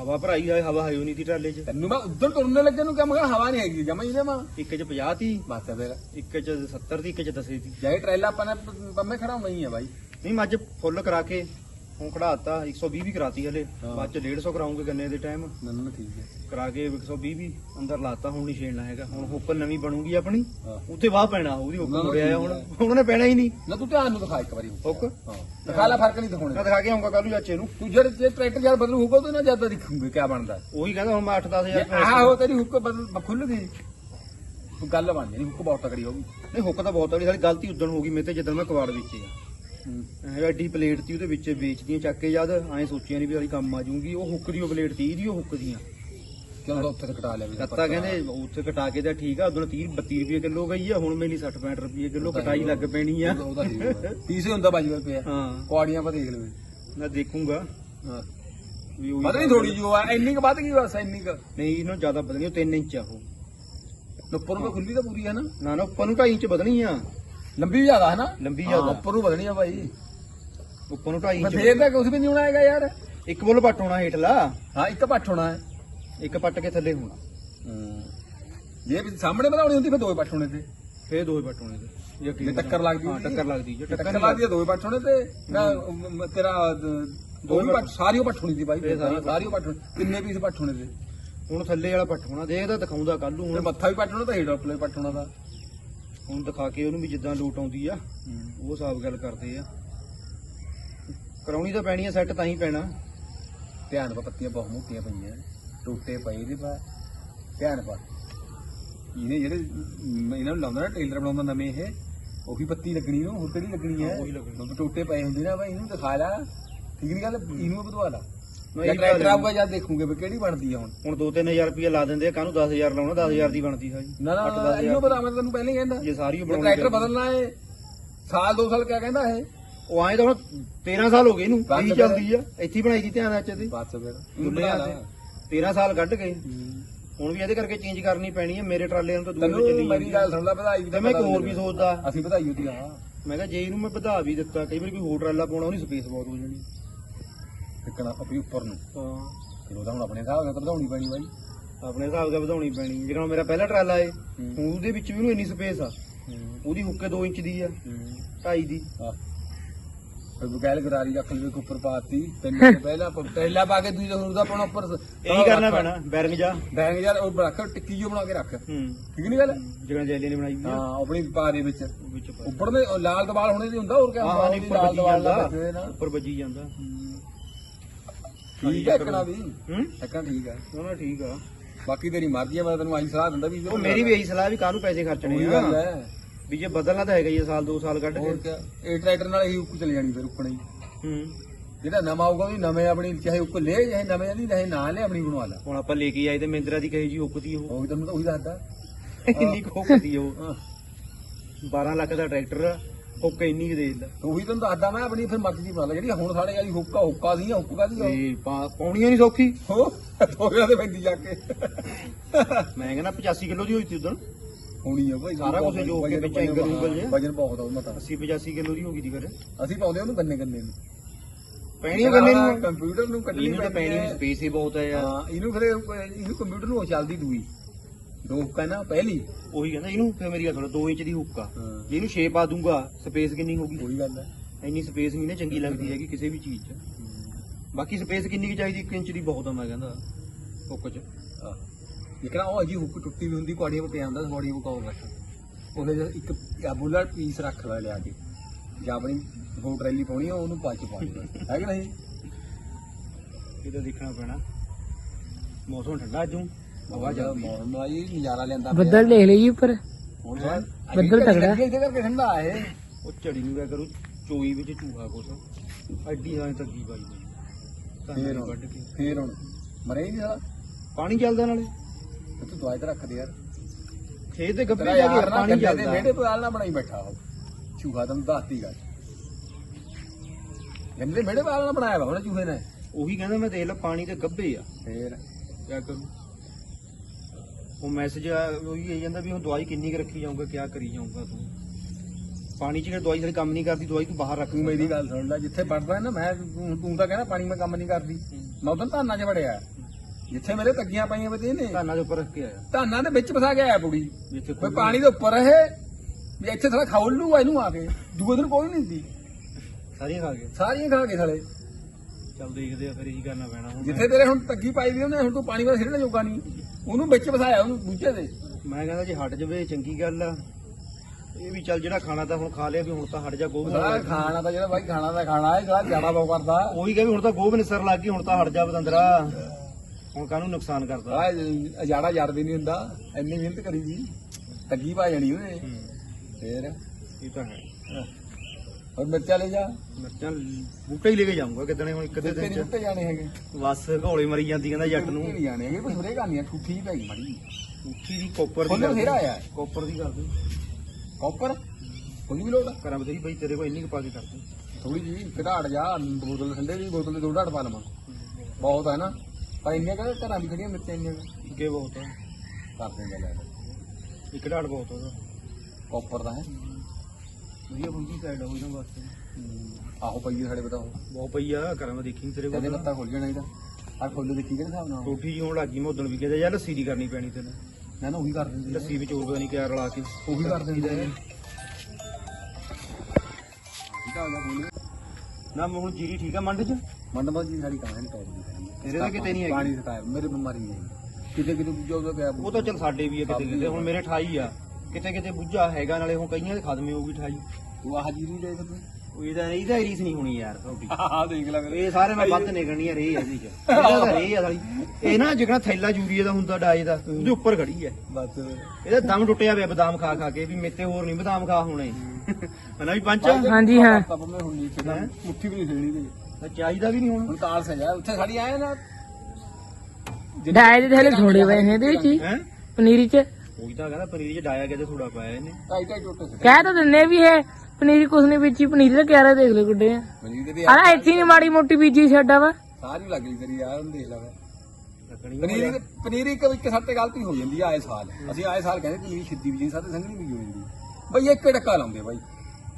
ਹਵਾ ਭਰਾਈ ਹੈ ਹਵਾ ਹੈ ਨਹੀਂ ਤੀ ਟਰਾਲੇ 'ਚ। ਤੈਨੂੰ ਮੈਂ ਉਧਰ ਤੁਰਨ ਲੱਗੇ ਨੂੰ ਕੰਮ ਕਰ ਹਵਾ ਨਹੀਂ ਹੈਗੀ ਜਮਾ ਇਹਦੇ ਮਾਂ। ਇੱਕ 'ਚ 50 ਤੀ ਬਸ ਫਿਰ। ਇੱਕ 'ਚ 70 ਤੀ ਇੱਕ 'ਚ 10 ਤੀ ਜਾਈ ਟ੍ਰੇਲਾ ਆਪਾਂ ਨੇ ਪੰਮੇ ਖੜਾਉਣਾ ਹੀ ਆ ਬਾਈ। ਨਹੀਂ ਮੈਂ ਅੱਜ ਫੁੱਲ ਕਰਾ ਕੇ ਹੁਣ ਖੜਾਤਾ 120 ਵੀ ਕਰਾਤੀ ਹਲੇ। ਹਾਂ। ਬਾਅਦ ਚ 150 ਕਰਾਉਂਗੇ ਗੰਨੇ ਦੇ ਟਾਈਮ ਮੈਨੂੰ ਨਾ ਠੀਕ ਹੈ। ਕਰਾ ਕੇ 120 ਵੀ ਅੰਦਰ ਲਾਤਾ ਹੁਣ ਨਹੀਂ ਛੇੜਨਾ ਹੈਗਾ। ਹੁਣ ਹੁੱਕ ਨਵੀਂ ਬਣੂਗੀ ਆਪਣੀ। ਹਾਂ। ਉੱਥੇ ਵਾਹ ਪੈਣਾ ਉਹਦੀ ਨਾ, ਨਾ, ਮੁੜਿਆ ਆ ਹੁਣ। ਠੀਕ ਉਹਨੇ ਪੈਣਾ ਹੀ ਨਹੀਂ। ਨਾ ਤੂੰ ਧਿਆਨ ਨੂੰ ਦਿਖਾ ਇੱਕ ਵਾਰੀ। ਹੁੱਕ ਹਾਂ। ਦਿਖਾ ਲੈ ਫ਼ਰਕ ਨਹੀਂ ਮੈਂ ਦਿਖਾਉਣੇ ਦਿਖਾ ਕੇ ਆਉਂਗਾ ਕੱਲ ਨੂੰ ਚਾਚੇ ਨੂੰ। ਤੂੰ ਜਿਹੜੇ ਜੇ ਟਰੈਕਟਰ ਜਦ ਬਦਲੂ ਹੋਊਗਾ ਤਾਂ ਨਾ ਜ਼ਿਆਦਾ ਦਿਖੂਗੇ ਕੀ ਬਣਦਾ। ਉਹੀ ਕਹਿੰਦਾ ਹੁਣ ਮੈਂ 8-10000 ਜੇ ਆਹ ਹੋ ਤੇਰੀ ਹੁੱਕ ਬਦਲ ਖੁੱਲ ਗਈ। ਤੂੰ ਗੱਲ ਬਣ ਜਾਣੀ ਹੁੱਕ ਬਹੁਤ ਤਕੜੀ ਹੋਊਗੀ ਨਹੀਂ ਹੁੱਕ ਤਾਂ ਬਹੁਤ ਵਾਲੀ ਸਾਡੀ ਗਲਤੀ ਉਦੋਂ ਹੋ ਗਈ ਮੇਰੇ ਤੇ ਜਦੋਂ ਮੈਂ ਕਵਾੜ ਵੇਚੇ ਆ। ਐਡੀ ਪਲੇਟ ਤੀ ਉਹਦੇ ਵਿੱਚ ਵੇਚਦੀਆਂ ਚੱਕ ਕੇ ਜਦ ਐਂ ਸੋਚਿਆ ਨਹੀਂ ਵੀ ਸਾਡੀ ਕੰਮ ਆ ਜਾਊਗੀ। ਉਹ ਹੁੱਕ ਦੀ ਉਹ ਪਲੇਟ ਤੀ ਇਹਦੀ ਉਹ ਹੁੱਕ ਦੀਆਂ ਕਿਉਂ ਤਾਂ ਉੱਥੇ ਤੇ ਕਟਾ ਲਿਆ ਵੀ ਕੱਤਾ ਕਹਿੰਦੇ ਉੱਥੇ ਕਟਾ ਕੇ ਤਾਂ ਠੀਕ ਆ ਉਦੋਂ 30 32 ਰੁਪਏ ਕਿਲੋ ਗਈ ਆ ਹੁਣ ਮੇਰੀ 60 65 ਰੁਪਏ ਕਿਲੋ ਕਟਾਈ ਲੱਗ ਪੈਣੀ ਆ। ਉਹਦਾ ਪੀਸੇ ਹੁੰਦਾ ਬਾਜੀ ਰੁਪਏ ਹਾਂ। ਕੁਆੜੀਆਂ ਪਾ ਦੇਖ ਲਵੇ ਮੈਂ ਦੇਖੂੰਗਾ। ਹਾਂ। ਵੀ ਉਹੀ ਪਤਾ ਨਹੀਂ ਥੋੜੀ ਉਹ ਆ ਇੰਨੀ ਕੁ ਵੱਧ ਗਈ ਬਸ ਇੰਨੀ ਕੁ। ਨਹੀਂ ਇਹਨੂੰ ਜ਼ਿਆਦਾ ਬਦਲਣੀ ਉਹ 3 ਇੰਚ ਆ ਉਹ। ਉੱਪਰ ਨੂੰ ਖੁੱਲੀ ਤਾਂ ਪੂਰੀ ਹੈ ਨਾ। ਨਾ ਨਾ ਉੱਪਰ ਨੂੰ 2.5 ਇੰਚ ਵਧਣੀ ਆ। ਲੰਬੀ ਵੀ ਜ਼ਿਆਦਾ ਹੈ ਨਾ? ਲੰਬੀ ਜ਼ਿਆਦਾ। ਉੱਪਰ ਨੂੰ ਵਧਣੀ ਆ ਭਾਈ। ਉੱਪਰ ਨੂੰ 2.5 ਮੈਂ ਇੰਚ ਫੇਰ ਤਾਂ ਕੁਝ ਵੀ ਨਹੀਂ ਹੋਣਾ ਹੈਗਾ ਯਾਰ। ਇੱਕ ਬੁੱਲ ਪੱਟ ਹੋਣਾ ਹੇਠਲਾ। ਹਾਂ ਇੱਕ ਪੱਠ ਹੋਣਾ ਹੈ। ਇੱਕ ਪੱਟ ਕੇ ਥੱਲੇ ਹੋਣਾ। ਜੇ ਵੀ ਸਾਹਮਣੇ ਬਣਾਉਣੀ ਹੁੰਦੀ ਫਿਰ ਦੋਏ ਪੱਠ ਹੋਣੇ ਤੇ। ਫੇਰ ਦੋਵੇਂ ਪੱਟ ਹੋਣੇ ਤੇ। ਜੇ ਟੱਕਰ ਲੱਗਦੀ ਹਾਂ ਹੁੰਦੀ। ਟੱਕਰ ਲੱਗਦੀ ਜੇ ਟੱਕਰ ਟੱਕਰ ਲੱਗਦੀ ਆ ਦੋਏ ਪੱਠ ਹੋਣੇ ਤੇ। ਨਾ ਮ- ਤੇਰਾ ਦ- ਦੋਵੇਂ ਪੱਠ ਸਾਰੀ ਉਹ ਪੱਠ ਹੋਣੀ ਸੀ ਫੇਰ ਸਾਰੀ ਸਾਰੀ ਉਹ ਪੱਠ ਹੋਣੀ। ਤਿੰਨੇ ਪੀਸ ਪੱਠ ਹੋਣੇ ਤੇ? ਹੁਣ ਥੱਲੇ ਵਾਲਾ ਪੱਟ ਹੋਣਾ। ਦੇਖਦਾ ਦਿਖਾਉਂਦਾ ਕੱਲ ਨੂੰ। ਤੇ ਹੁਣ ਮੱਥਾ ਵੀ ਪੱਠ ਹੋਣਾ ਤਾਂ ਹੇਠ ਉੱਪਲੇ ਪੱਠ ਹੋਣਾ ਦਾ ਹੁਣ ਦਿਖਾ ਕੇ ਉਹਨੂੰ ਵੀ ਜਿੱਦਾਂ ਲੋਟ ਆਉਂਦੀ ਆ ਉਹ ਹਿਸਾਬ ਗੱਲ ਕਰਦੇ ਆ। ਕਰਾਉਣੀ ਤਾਂ ਪੈਣੀ ਆ ਸੈੱਟ ਤਾਂ ਹੀ ਪੈਣਾ। ਧਿਆਨ ਪਾ ਪੱਤੀਆਂ ਬਹੁਤ ਮੋਟੀਆਂ ਪਈਆਂ। ਟੋਟੇ ਪਏ ਇਹਦੇ ਪਾ ਧਿਆਨ ਪਾ। ਇਹਨੇ ਜਿਹੜੇ ਇਹਨਾਂ ਨੂੰ ਲਾਉਂਦਾ ਨਾ ਟੇਲਰ ਬਣਾਉਂਦਾ ਨਵੇਂ ਇਹ ਉਹੀ ਪੱਤੀ ਲੱਗਣੀ ਨੂੰ ਹੋਰ ਕਿਹੜੀ ਲੱਗਣੀ ਹੈ ਉਹੀ। ਉਹ ਟੋਟੇ ਪਏ ਹੁੰਦੇ ਨਾ ਭਾਈ ਇਹਨੂੰ ਦਿਖਾ ਲੈ। ਠੀਕ ਨਹੀਂ ਗੱਲ? ਇਹਨੂੰ ਵੀ ਬਦਵਾ ਲਾ। ਜੇ ਟਰੈਕਟਰ ਆਊਗਾ ਜਦ ਦੇਖੂਗੇ ਵੀ ਕਿਹੜੀ ਬਣਦੀ ਆ ਹੁਣ। ਹੁਣ 2-3000 ਰੁਪਏ ਲਾ ਦਿੰਦੇ ਆ ਕਾਹਨੂੰ 10000 ਲਾਉਣਾ 10000 ਦੀ ਬਣਦੀ ਹੈ ਜੀ। ਨਾ ਨਾ ਅੱਠ ਦਸ ਹਜ਼ਾਰ। ਇਹਨੂੰ ਪਤਾ ਮੈਂ ਤੈਨੂੰ ਪਹਿਲਾਂ ਹੀ ਕਹਿੰਦਾ। ਜੇ ਸਾਰੀ ਉਹ ਜੇ ਬਣਾਉਣੀ ਟਰੈਕਟਰ ਪੈਂਦੀ। ਬਦਲਣਾ ਹੈ ਸਾਲ ਦੋ ਸਾਲ ਕਿਆ ਕਹਿੰਦਾ ਇਹ? ਉਹ ਆਏ ਤਾਂ ਹੁਣ 13 ਸਾਲ ਹੋ ਗਏ ਇਹਨੂੰ ਬਸ ਇਹੀ ਫਿਰ। ਚੱਲਦੀ ਆ। ਇੱਥੇ ਹੀ ਬਣਾਈ ਦੀ ਧਿਆਨ ਅੱਜ ਦੀ ਬਸ ਫਿਰ। ਦੁੱਲੇ ਆ 13 ਸਾਲ ਕੱਢ ਗਏ ਹੁਣ ਵੀ ਇਹਦੇ ਕਰਕੇ ਚੇਂਜ ਕਰਨੀ ਪੈਣੀ ਹੈ ਮੇਰੇ ਟਰਾਲੇ ਨੂੰ ਤਾਂ ਦੂਰ ਤੈਨੂੰ ਚੱਲੀ ਮੇਰੀ ਗੱਲ ਸੁਣ ਲੈ ਵਧਾਈ ਵੀ ਤੇ ਮੈਂ ਇੱਕ ਹੋਰ ਵੀ ਸੋਚਦਾ। ਅਸੀਂ ਵਧਾਈ ਉਹਦੀ ਹਾਂ ਮੈਂ ਕਿਹਾ ਜੇ ਇਹਨੂੰ ਮੈਂ ਵਧਾ ਵੀ ਦਿੱਤਾ ਕਈ ਵਾਰ ਕੋਈ ਹੋਰ ਟਰਾਲਾ ਪਾਉਣਾ ਉਹਦੀ ਸਪੇਸ ਬਹੁਤ ਹੋ ਜਾਣੀ। ਟਿਕਣਾ ਆਪਣੀ ਉੱਪਰ ਨੂੰ। ਹਾਂ। ਫਿਰ ਉਹਦਾ ਹੁਣ ਆਪਣੇ ਹਿਸਾਬ ਨਾਲ ਤਾਂ ਵਧਾਉਣੀ ਪੈਣੀ ਬਾਈ। ਆਪਣੇ ਹਿਸਾਬ ਦਾ ਵਧਾਉਣੀ ਪੈਣੀ। ਜਿਹੜਾ ਮੇਰਾ ਪਹਿਲਾ ਟਰਾਲਾ ਏ ਉਹਦੇ ਵਿੱਚ ਵੀ ਉਹਨੂੰ ਇੰਨੀ ਸਪੇਸ ਆ। ਉਹਦੀ ਹੁੱਕੇ 2 ਇੰਚ ਦੀ ਆ। 2.5 ਦੀ। ਹਾਂ। ਫਿਰ ਬਗੈਲ ਗਰਾਰੀ ਰੱਖ ਲਵੇ ਉੱਪਰ ਪਾਤੀ। ਤਿੰਨ ਪਹਿਲਾਂ ਪਹਿਲਾਂ ਪਾ ਕੇ ਦੂਜੇ ਹੋਰ ਦਾ ਪਾਉਣਾ ਉੱਪਰ ਇਹੀ ਕਰਨਾ ਪੈਣਾ ਬੈਰਿੰਗ ਜਾ। ਬੈਂਗ ਯਾਰ ਉਹ ਰੱਖ ਟਿੱਕੀ ਜੋ ਬਣਾ ਕੇ ਰੱਖ। ਹੂੰ। ਠੀਕ ਨਹੀਂ ਗੱਲ? ਜਿਹੜਾ ਜੈਲੀ ਨੇ ਬਣਾਈ ਆ, ਹਾਂ ਆਪਣੀ ਪਾ ਦੇ ਵਿੱਚ। ਵਿੱਚ ਪਾ ਉੱਪਰ ਦੇ ਉਹ ਲਾਲ ਦਵਾਲ ਹੋਣੇ ਦੀ ਹੁੰਦਾ ਹੋਰ ਕਿਆ ਹਾਂ ਹੁੰਦਾ? ਹਾਂ ਨਹੀਂ ਉਹਦੀ ਉੱਪਰ ਲਾਲ ਵੱਜੀ ਦਵਾਲ ਜਾਂਦਾ। ਦਾ ਨਾਲ ਉੱਪਰ ਵੱਜੀ ਜਾਂਦਾ। ਠੀਕ ਹੈ ਇੱਕਣਾ ਵੀ ਹੂੰ? ਇੱਕਣਾ ਠੀਕ ਹੈ। ਉਹਨਾਂ ਠੀਕ ਆ। ਬਾਕੀ ਤੇਰੀ ਮਰਜ਼ੀ ਹੈ ਮੈਂ ਤੈਨੂੰ ਆਹੀ ਸਲਾਹ ਦਿੰਦਾ ਵੀ ਉਹ ਮੇਰੀ ਵੀ ਇਹੀ ਸਲਾਹ ਵੀ ਕਾਹਨੂੰ ਪੈਸੇ ਖਰਚਣੇ ਉਹੀ ਆ? ਗੱਲ ਹੈ। ਵੀ ਜੇ ਬਦਲਣਾ ਤਾਂ ਹੈਗਾ ਹੀ ਆ, ਸਾਲ ਦੋ ਸਾਲ ਕੱਢ ਕੇ। ਇਹ ਟਰੈਕਟਰ ਨਾਲ ਹੀ ਉੱਕ ਚਲੇ ਜਾਣੀ ਫਿਰ ਉੱਕਣਾ ਹੀ। ਹੂੰ। ਜਿਹੜਾ ਨਵਾਂ ਆਊਗਾ ਉਹਦੀ ਨਵੇਂ ਆਪਣੀ ਚਾਹੇ ਉੱਕ ਲੈ ਚਾਹੇ ਨਵੇਂ ਦੀ ਚਾਹੇ ਨਾ ਲੈ ਆਪਣੀ ਬਣਵਾ ਲੈ। ਹੁਣ ਆਪਾਂ ਲੈ ਕੇ ਆਏ ਤੇ ਮਹਿੰਦਰਾ ਦੀ ਕਹੀ ਜੀ ਹੁੱਕਦੀ ਉਹ? ਉਹ ਤੈਨੂੰ ਤਾਂ ਉਹੀ ਦੱਸਦਾ। ਇੰਨੀ ਕੁ ਹੁੱਕਦੀ ਉਹ? ਹਾਂ। 12 ਲੱਖ ਦਾ ਟਰੈਕਟਰ। ਆ, ਹੁੱਕ ਇੰਨੀ ਕੁ ਦੇ ਦਿੰਦਾ। ਉਹੀ ਤੈਨੂੰ ਦੱਸਦਾ ਮੈਂ ਆਪਣੀ ਫਿਰ ਮਰਜ਼ੀ ਦੀ ਬਣਾ ਲੈ। ਜਿਹੜੀ ਹੁਣ ਸਾਡੇ ਵਾਲੀ ਹੁੱਕਾ ਹੁੱਕਾ ਸੀ ਹੁੱਕਾ ਦੀ ਤੇ ਪਾ- ਪਾਉਣੀਆਂ ਨਹੀਂ ਸੌਖੀ? ਹੋ ਥੋੜਾ ਤੇ ਪੈਂਦੀ ਜਾ ਕੇ। ਮੈਂ ਕਹਿੰਦਾ 85 ਕਿਲੋ ਦੀ ਹੋਈ ਸੀ ਉਦੋਂ। ਹੋਣੀ ਆ ਭਾਈ ਸਾਰਾ ਕੁਛ ਜੋ ਕੇ ਵਿੱਚ ਐਂਗਲ ਉਂਗਲ ਜੇ। ਵਜਨ ਬਹੁਤ ਆ ਉਹਨਾਂ ਤਾਂ 80 85 ਕਿਲੋ ਦੀ ਹੋ ਗਈ ਦੀ ਫਿਰ। ਅਸੀਂ ਪਾਉਂਦੇ ਉਹਨੂੰ ਗੰਨੇ ਗੰਨੇ ਨੂੰ। ਪੈਣੀ ਗੰਨੇ ਨੂੰ ਕੰਪਿਊਟਰ ਨੂੰ ਕੱਢਣੀ ਇਹਨੂੰ ਤਾਂ ਪੈਣੀ ਹੈ। ਸਪੇਸ ਹੀ ਬਹੁਤ ਹੈ ਯਾਰ। ਹਾਂ ਇਹਨੂੰ ਫਿਰ ਇਹਨੂੰ ਕੰਪਿਊਟਰ ਨੂੰ ਉਹ ਚੱਲਦੀ ਦੂਈ। ਦੋ ਹੁੱਕਾ ਨਾ ਪਹਿਲੀ। ਉਹੀ ਕਹਿੰਦਾ ਇਹਨੂੰ ਫਿਰ ਮੇਰੀ ਗੱਲ ਸੁਣੋ 2 ਇੰਚ ਦੀ ਹੁੱਕ ਆ। ਹਾਂ। ਜੇ ਇਹਨੂੰ 6 ਪਾ ਦੂੰਗਾ ਸਪੇਸ ਕਿੰਨੀ ਹੋਗੀ ਉਹੀ ਗੱਲ ਹੈ। ਇੰਨੀ ਸਪੇਸ ਨਹੀਂ ਨਾ ਚੰਗੀ ਲੱਗਦੀ ਹੈਗੀ ਕਿਸੇ ਵੀ ਚੀਜ਼ 'ਚ। ਬਾਕੀ ਸਪੇਸ ਕਿੰਨੀ ਕੁ ਚਾਹੀਦੀ? 1 ਇੰਚ ਦੀ ਬਹੁਤ ਆ ਮੈਂ ਕਹਿੰਦਾ ਹੁੱਕ 'ਚ। ਇਕਣਾ ਉਹ ਅਜੀ ਹੁੱਕ ਟੁੱਟੀ ਵੀ ਹੁੰਦੀ ਕੁਆੜੀਆਂ ਪਿਆ ਹੁੰਦਾ ਕੁਆੜੀਆਂ ਪਕਾਉ ਰੱਖ ਉਹਨੇ ਜੇ ਇੱਕ ਬੁੱਲਰ ਪੀਸ ਰੱਖ ਲੈ ਲਿਆ ਕੇ। ਜਾਂ ਆਪਣੀ ਹੋ ਟਰੈਲੀ ਪਾਉਣੀ ਆ ਉਹਨੂੰ ਪਾ ਚ ਪਾ ਦੇ ਹੈ ਕਿ ਨਹੀਂ? ਇਹ ਤਾਂ ਦੇਖਣਾ ਪੈਣਾ। ਮੌਸਮ ਠੰਡਾ ਅੱਜ ਹਵਾ ਚੱਲਦੀ ਹੈ ਮੌਸਮ ਦਾ ਜੀ ਨਜ਼ਾਰਾ ਲੈਂਦਾ ਬੱਦਲ ਦੇਖ ਲਈ ਜੀ ਉੱਪਰ। ਹੁਣ ਬੱਦਲ ਤਗੜਾ। ਇੱਥੇ ਕਰਕੇ ਠੰਡਾ ਹੈ। ਉਹ ਝੜੀ ਨੂੰ ਕਿਆ ਕਰੂ? ਚੋਈ ਵਿੱਚ ਝੂਹਾ ਕੁਛ। ਐਡੀ ਆਂ ਤੱਕੀ ਪਾਈ ਹੋਈ। ਧਾਨਾਂ ਫੇਰ ਦੀ ਹੁਣ ਵੱਢ ਕੇ। ਫੇਰ ਹੁਣ। ਮਰੇ ਹੀ ਨਹੀਂ ਸਾਲਾ ਪਾਣੀ ਚੱਲਦਾ ਨਾਲੇ। ਤੂੰ ਦਵਾਈ ਤਾਂ ਰੱਖ ਦੇ ਯਾਰ। ਖੇਤ ਦੇ ਗੱਭੇ ਜਾ ਕੇ ਪਾਣੀ ਚੱਲਦਾ। ਵਿਹੜੇ ਪਾਲ ਨਾ ਬਣਾਈ ਬੈਠਾ ਉਹ। ਚੂਹਾ ਤੈਨੂੰ ਦੱਸਦੀ ਗੱਲ। ਦੇ ਵਿਹੜੇ ਪਾਲ ਨਾ ਬਣਾਇਆ ਵਾ ਉਹਨੇ ਚੂਹੇ ਨੇ। ਉਹੀ ਕਹਿੰਦਾ ਮੈਂ ਦੇਖ ਲਾ ਪਾਣੀ ਤੇ ਗੱਭੇ ਆ। ਫੇਰ। ਕਿਆ ਕਰੂ? ਉਹ ਮੈਸੇਜ ਉਹੀ ਆਈ ਜਾਂਦਾ ਵੀ ਹੁਣ ਦਵਾਈ ਕਿੰਨੀ ਕੁ ਰੱਖੀ ਜਾਊਗਾ ਕਿਆ ਕਰੀ ਜਾਊਗਾ ਤੂੰ। ਪਾਣੀ 'ਚ ਕਿਹੜਾ ਦਵਾਈ ਸਾਡੀ ਕੰਮ ਨਹੀਂ ਕਰਦੀ ਦਵਾਈ ਤੂੰ ਬਾਹਰ ਰੱਖ। ਤੂੰ ਮੇਰੀ ਗੱਲ ਸੁਣ ਲੈ ਜਿੱਥੇ ਵੜਦਾ ਨਾ ਮੈਂ ਤੂੰ ਤੂੰ ਤਾਂ ਕਹਿੰਦਾ ਪਾਣੀ ਮੈਂ ਕੰਮ ਨਹੀਂ ਕਰਦੀ। ਮੈਂ ਉਦੋਂ ਧਾਨਾਂ 'ਚ ਵੜਿਆ। ਜਿੱਥੇ ਮੇਰੇ ਤੱਗੀਆਂ ਪਾਈਆਂ ਵੇ ਨੇ ਧਾਨਾਂ ਦੇ ਉੱਪਰ ਰੱਖ ਕੇ ਆਇਆ। ਧਾਨਾਂ ਦੇ ਵਿੱਚ ਫਸਾ ਕੇ ਆਇਆ ਪੁੜੀ ਜਿੱਥੇ ਕੋਈ ਪਾਣੀ ਦੇ ਉੱਪਰ ਇਹ ਵੀ ਇੱਥੇ ਥੋੜਾ ਖਾਉ ਲੂਗਾ ਇਹਨੂੰ ਆ ਕੇ। ਦੂਏ ਦਿਨ ਕੋਈ ਨਹੀਂ ਸੀ। ਸਾਰੀਆਂ ਖਾ ਗਏ। ਸਾਰੀਆਂ ਖਾ ਕੇ ਸਾਲੇ। ਚੱਲ ਦੇਖਦੇ ਆ ਫਿਰ ਇਹੀ ਕਰਨਾ ਪੈਣਾ। ਹੁਣ ਜਿੱਥੇ ਤੇਰੇ ਹੁਣ ਤੱਗੀ ਪਾਈ ਦੀ ਉਹਨੇ ਹੁਣ ਤੂੰ ਪਾਣੀ ਵਾਲਾ ਸਿੱਟਣਾ ਜੋਗਾ ਨਹੀਂ। ਉਹਨੂੰ ਵਿੱਚ ਫਸਾਇਆ ਉਹਨੂੰ ਬੂਝੇ ਦੇ। ਮੈਂ ਕਹਿੰਦਾ ਜੇ ਹਟ ਜਵੇ ਚੰਗੀ ਗੱਲ ਆ। ਇਹ ਵੀ ਚੱਲ ਜਿਹੜਾ ਖਾਣਾ ਤਾਂ ਹੁਣ ਖਾ ਲਿਆ ਵੀ ਹੁਣ ਤਾਂ ਹਟ ਜਾ ਗੋਭ ਸਾਰਾ ਖਾਣਾ ਤਾਂ ਜਿਹੜਾ ਬਾਈ ਖਾਣਾ ਦਾ ਖਾਣਾ ਹੈ ਜਿਹੜਾ ਜ਼ਿਆਦਾ ਬਹੁ ਕਰਦਾ। ਉਹੀ ਕਹੇ ਵੀ ਹੁਣ ਤਾਂ ਗੋਭ ਨਿਸਰ ਲੱਗ ਗਈ ਹੁਣ ਤਾਂ ਹਟ ਜਾ ਬਤੰਦਰਾ। ਹੁਣ ਕਾਹਨੂੰ ਨੁਕਸਾਨ ਕਰਦਾ? ਆ ਅਜਾੜਾ ਜੜਦੀ ਨਹੀਂ ਹੁੰਦਾ ਇੰਨੀ ਮਿਹਨਤ ਕਰੀ ਦੀ ਤੱਗੀ ਪਾ ਜਾਣੀ ਉਹਨੇ ਫੇਰ? ਇਹ ਤਾਂ ਹੈ। ਹੋਰ ਮਿਰਚਾਂ ਲੈ ਜਾ। ਮਿਰਚਾਂ ਬੂਟੇ ਹੀ ਲੈ ਕੇ ਜਾਊਂਗਾ ਕਿਦਣੇ ਹੁਣ ਇੱਕ ਦਿਨ ਚ। ਉੱਤੇ ਜਾਣੇ ਹੈਗੇ। ਬਸ ਘੋਲੇ ਮਰੀ ਜਾਂਦੀ ਕਹਿੰਦਾ ਜੱਟ ਨੂੰ। ਨਹੀਂ ਜਾਣੇ ਹੈਗੇ ਬਸੁਰੇ ਗਾਨੀਆਂ ਠੂਠੀ ਪੈ ਗਈ ਮੜੀ ਉੱਠੀ ਦੀ ਕੋਪਰ ਦੀ ਕਰਦੇ। ਬਥੇਰਾ ਆਇਆ। ਹੈ। ਕੋਪਰ ਦੀ ਕਰਦੇ ਕਾਪਰ ਕੋਈ ਵੀ ਲੋੜ ਕਰਾਂ ਬਤੇਰੀ ਬਈ ਤੇਰੇ ਕੋਲ ਇੰਨੀ ਕੁ ਪਾ ਕੇ ਕਰਦੇ। ਥੋੜੀ ਜੀ ਘਟਾੜ ਜਾ ਬੋਤਲ ਠੰਡੇ ਦੀ ਬੋਤਲ ਦੇ ਦੋ ਢਾੜ ਪਾ ਲਵਾਂ। ਬਹੁਤ ਹੈ ਨਾ। ਪਰ ਇੰਨੇ ਕਾ ਘਰਾਂ ਦੀ ਖੜੀਆਂ ਮਿਰਚਾਂ ਇੰਨੀਆਂ ਕੁ। ਅੱਗੇ ਬਹੁਤ ਆ। ਕਰ ਦੇਂਗੇ ਲੈ ਇੱਕ ਢਾੜ ਬਹੁਤ ਉਹਦਾ। ਕਾਪਰ ਦਾ ਹੈ। ਵਧੀਆ ਬੁੰਗੀ ਸਾਈਡ ਆ ਉਹ ਇਹਨਾਂ ਵਾਸਤੇ? ਆਹੋ ਪਈਏ ਸਾਡੇ ਬਤਾ ਉਹ। ਬਹੁਤ ਪਈ ਆ ਕਰਾਂ ਮੈਂ ਦੇਖੀ ਨੀ ਤੇਰੇ ਕਦੇ ਕੋਲ ਲੱਤਾਂ ਖੁੱਲ ਜਾਣਾ ਇਹਦਾ। ਆ ਖੋਲੋ ਦੇਖੀ ਕਿਹੜੇ ਹਿਸਾਬ ਨਾਲ? ਟੋਠੀ ਜੀ ਹੋਣ ਲੱਗੀ ਮੈਂ ਉਦੋਂ ਵੀ ਕਹਿੰਦਾ ਯਾਰ ਲੱਸੀ ਦੀ ਕਰਨੀ ਪੈਣੀ ਤੈਨੂੰ। ਨਾ ਨਾ ਉਹੀ ਕਰ ਦਿੰਦੀ ਲੱਸੀ ਵਿੱਚ ਹੋਰ ਪਤਾ ਨਹੀਂ ਕਿਆ ਰਲਾ ਕੇ। ਉਹੀ ਕਰ ਦਿੰਦੇ ਨੇ ਠੀਕ ਆ। ਗਿਆ ਬੋਲ ਨਾ ਮੈਂ ਹੁਣ ਜੀਰੀ ਠੀਕ ਆ ਮੰਡ ਚ? ਮੰਡਮਾ ਜੀ ਸਾਡੀ ਕਹਾਣੀ ਟੌਪ ਦੀ ਕਹਾਣੀ ਤੇਰੇ ਤਾਂ ਕਿਤੇ ਨਹੀਂ ਹੈਗੀ। ਪਾਣੀ ਸਤਾਇਆ ਮੇਰੇ ਬਿਮਾਰੀ ਨਹੀਂ ਕਿਤੇ ਕਿਤੇ ਦੂਜਾ ਉਹਦਾ ਗਿਆ ਉਹ ਤਾਂ ਚੱਲ ਸਾਡੇ ਵੀ ਆ ਕਿਤੇ ਕਿਤੇ ਹੁਣ ਮੇਰੇ 28 ਆ। ਕਿਤੇ ਕਿਤੇ ਬੁੱਝਾ ਹੈਗਾ ਨਾਲੇ ਹੁਣ ਕਈਆਂ ਦੇ ਖਤਮ ਹੀ ਹੋਊਗੀ 28 ਤੂੰ ਆਹ ਜੀਰੀ ਦੇ ਸਕਦੇ। ਉਹ ਇਹਦਾ ਇਹਦਾ ਹੀ ਰੀਸ ਨਹੀਂ ਹੋਣੀ ਯਾਰ ਤੁਹਾਡੀ ਆਹ ਦੇਖ ਲੈ ਇਹ ਸਾਰੇ ਮੈਂ ਵੱਧ ਨਿਕਲਣੀ ਆ ਰੇ ਇਹਦੇ ਚ। ਇਹਦਾ ਤਾਂ ਰੇ ਆ ਸਾਲੀ। ਇਹ ਨਾ ਜਿਹੜਾ ਥੈਲਾ ਯੂਰੀਆ ਦਾ ਹੁੰਦਾ ਡਾਏ ਦਾ ਉਹਦੇ ਉੱਪਰ ਖੜੀ ਐ ਬਸ। ਇਹਦਾ ਦਮ ਟੁੱਟਿਆ ਪਿਆ ਬਦਾਮ ਖਾ ਖਾ ਕੇ ਵੀ ਮੇਤੇ ਹੋਰ ਨਹੀਂ ਬਦਾਮ ਖਾ ਹੋਣੇ। ਹਨਾ ਵੀ ਪੰਚ ਹਾਂਜੀ, ਹਾਂ। ਤਾਂ ਮੈਂ ਹੁਣ ਨਹੀਂ ਕਿਦਾਂ ਮੁੱਠੀ ਵੀ ਨਹੀਂ ਸੇਣੀ ਤੇ। ਤਾਂ ਚਾਹੀਦਾ ਵੀ ਨਹੀਂ ਹੁਣ। ਹੁਣ ਕਾਲ ਸਜਾ ਉੱਥੇ ਸਾਡੀ ਆਏ ਨਾ। ਡਾਏ ਦੇ ਥੱਲੇ ਥੋੜੇ ਪਏ ਨੇ ਇਹਦੇ ਵਿੱਚ। ਹੀ ਹੈ? ਪਨੀਰੀ ਚ। ਉਹੀ ਤਾਂ ਕਹਿੰਦਾ ਪਨੀਰ ਚ ਡਾਇਆ ਕਿਤੇ ਥੋੜਾ ਪਾਇਆ ਇਹਨੇ। ਢਾਈ ਢਾਈ ਟੋਟੇ ਸੇ। ਕਹਿ ਤਾਂ ਦਿੰਨੇ ਵੀ ਹੈ ਪਨੀਰੀ ਕੁਛ ਨਹੀਂ ਬੀਜੀ ਪਨੀਰੀ ਦਾ ਕਿਆਰਾ ਦੇਖ ਲੈ ਗੁੱਡੇ ਆ। ਦੇ ਆਹ ਇੱਥੇ ਹੀ ਮਾੜੀ ਮੋਟੀ ਬੀਜੀ ਛੱਡਾ ਵਾ। ਸਾਰੀ ਲੱਗ ਗਈ ਤੇਰੀ ਯਾਰ ਦੇਖ ਲੈ ਵੇ। ਲੱਗਣੀ ਪਨੀਰੀ ਪਨੀਰੀ ਇੱਕ ਇੱਕ ਸਾਡੇ ਗਲਤੀ ਹੋ ਜਾਂਦੀ ਆ ਆਏ ਸਾਲ। ਅਸੀਂ ਆਏ ਸਾਲ ਕਹਿੰਦੇ ਪਨੀਰੀ ਛਿੱਦੀ ਵੀ ਜੀ ਸਾਡੇ ਸੰਗਣੀ ਵੀ ਹੋ ਜਾਂਦੀ ਬਈ ਇੱਕ ਡੱਕਾ ਲਾਉਂਦੇ ਬਾਈ।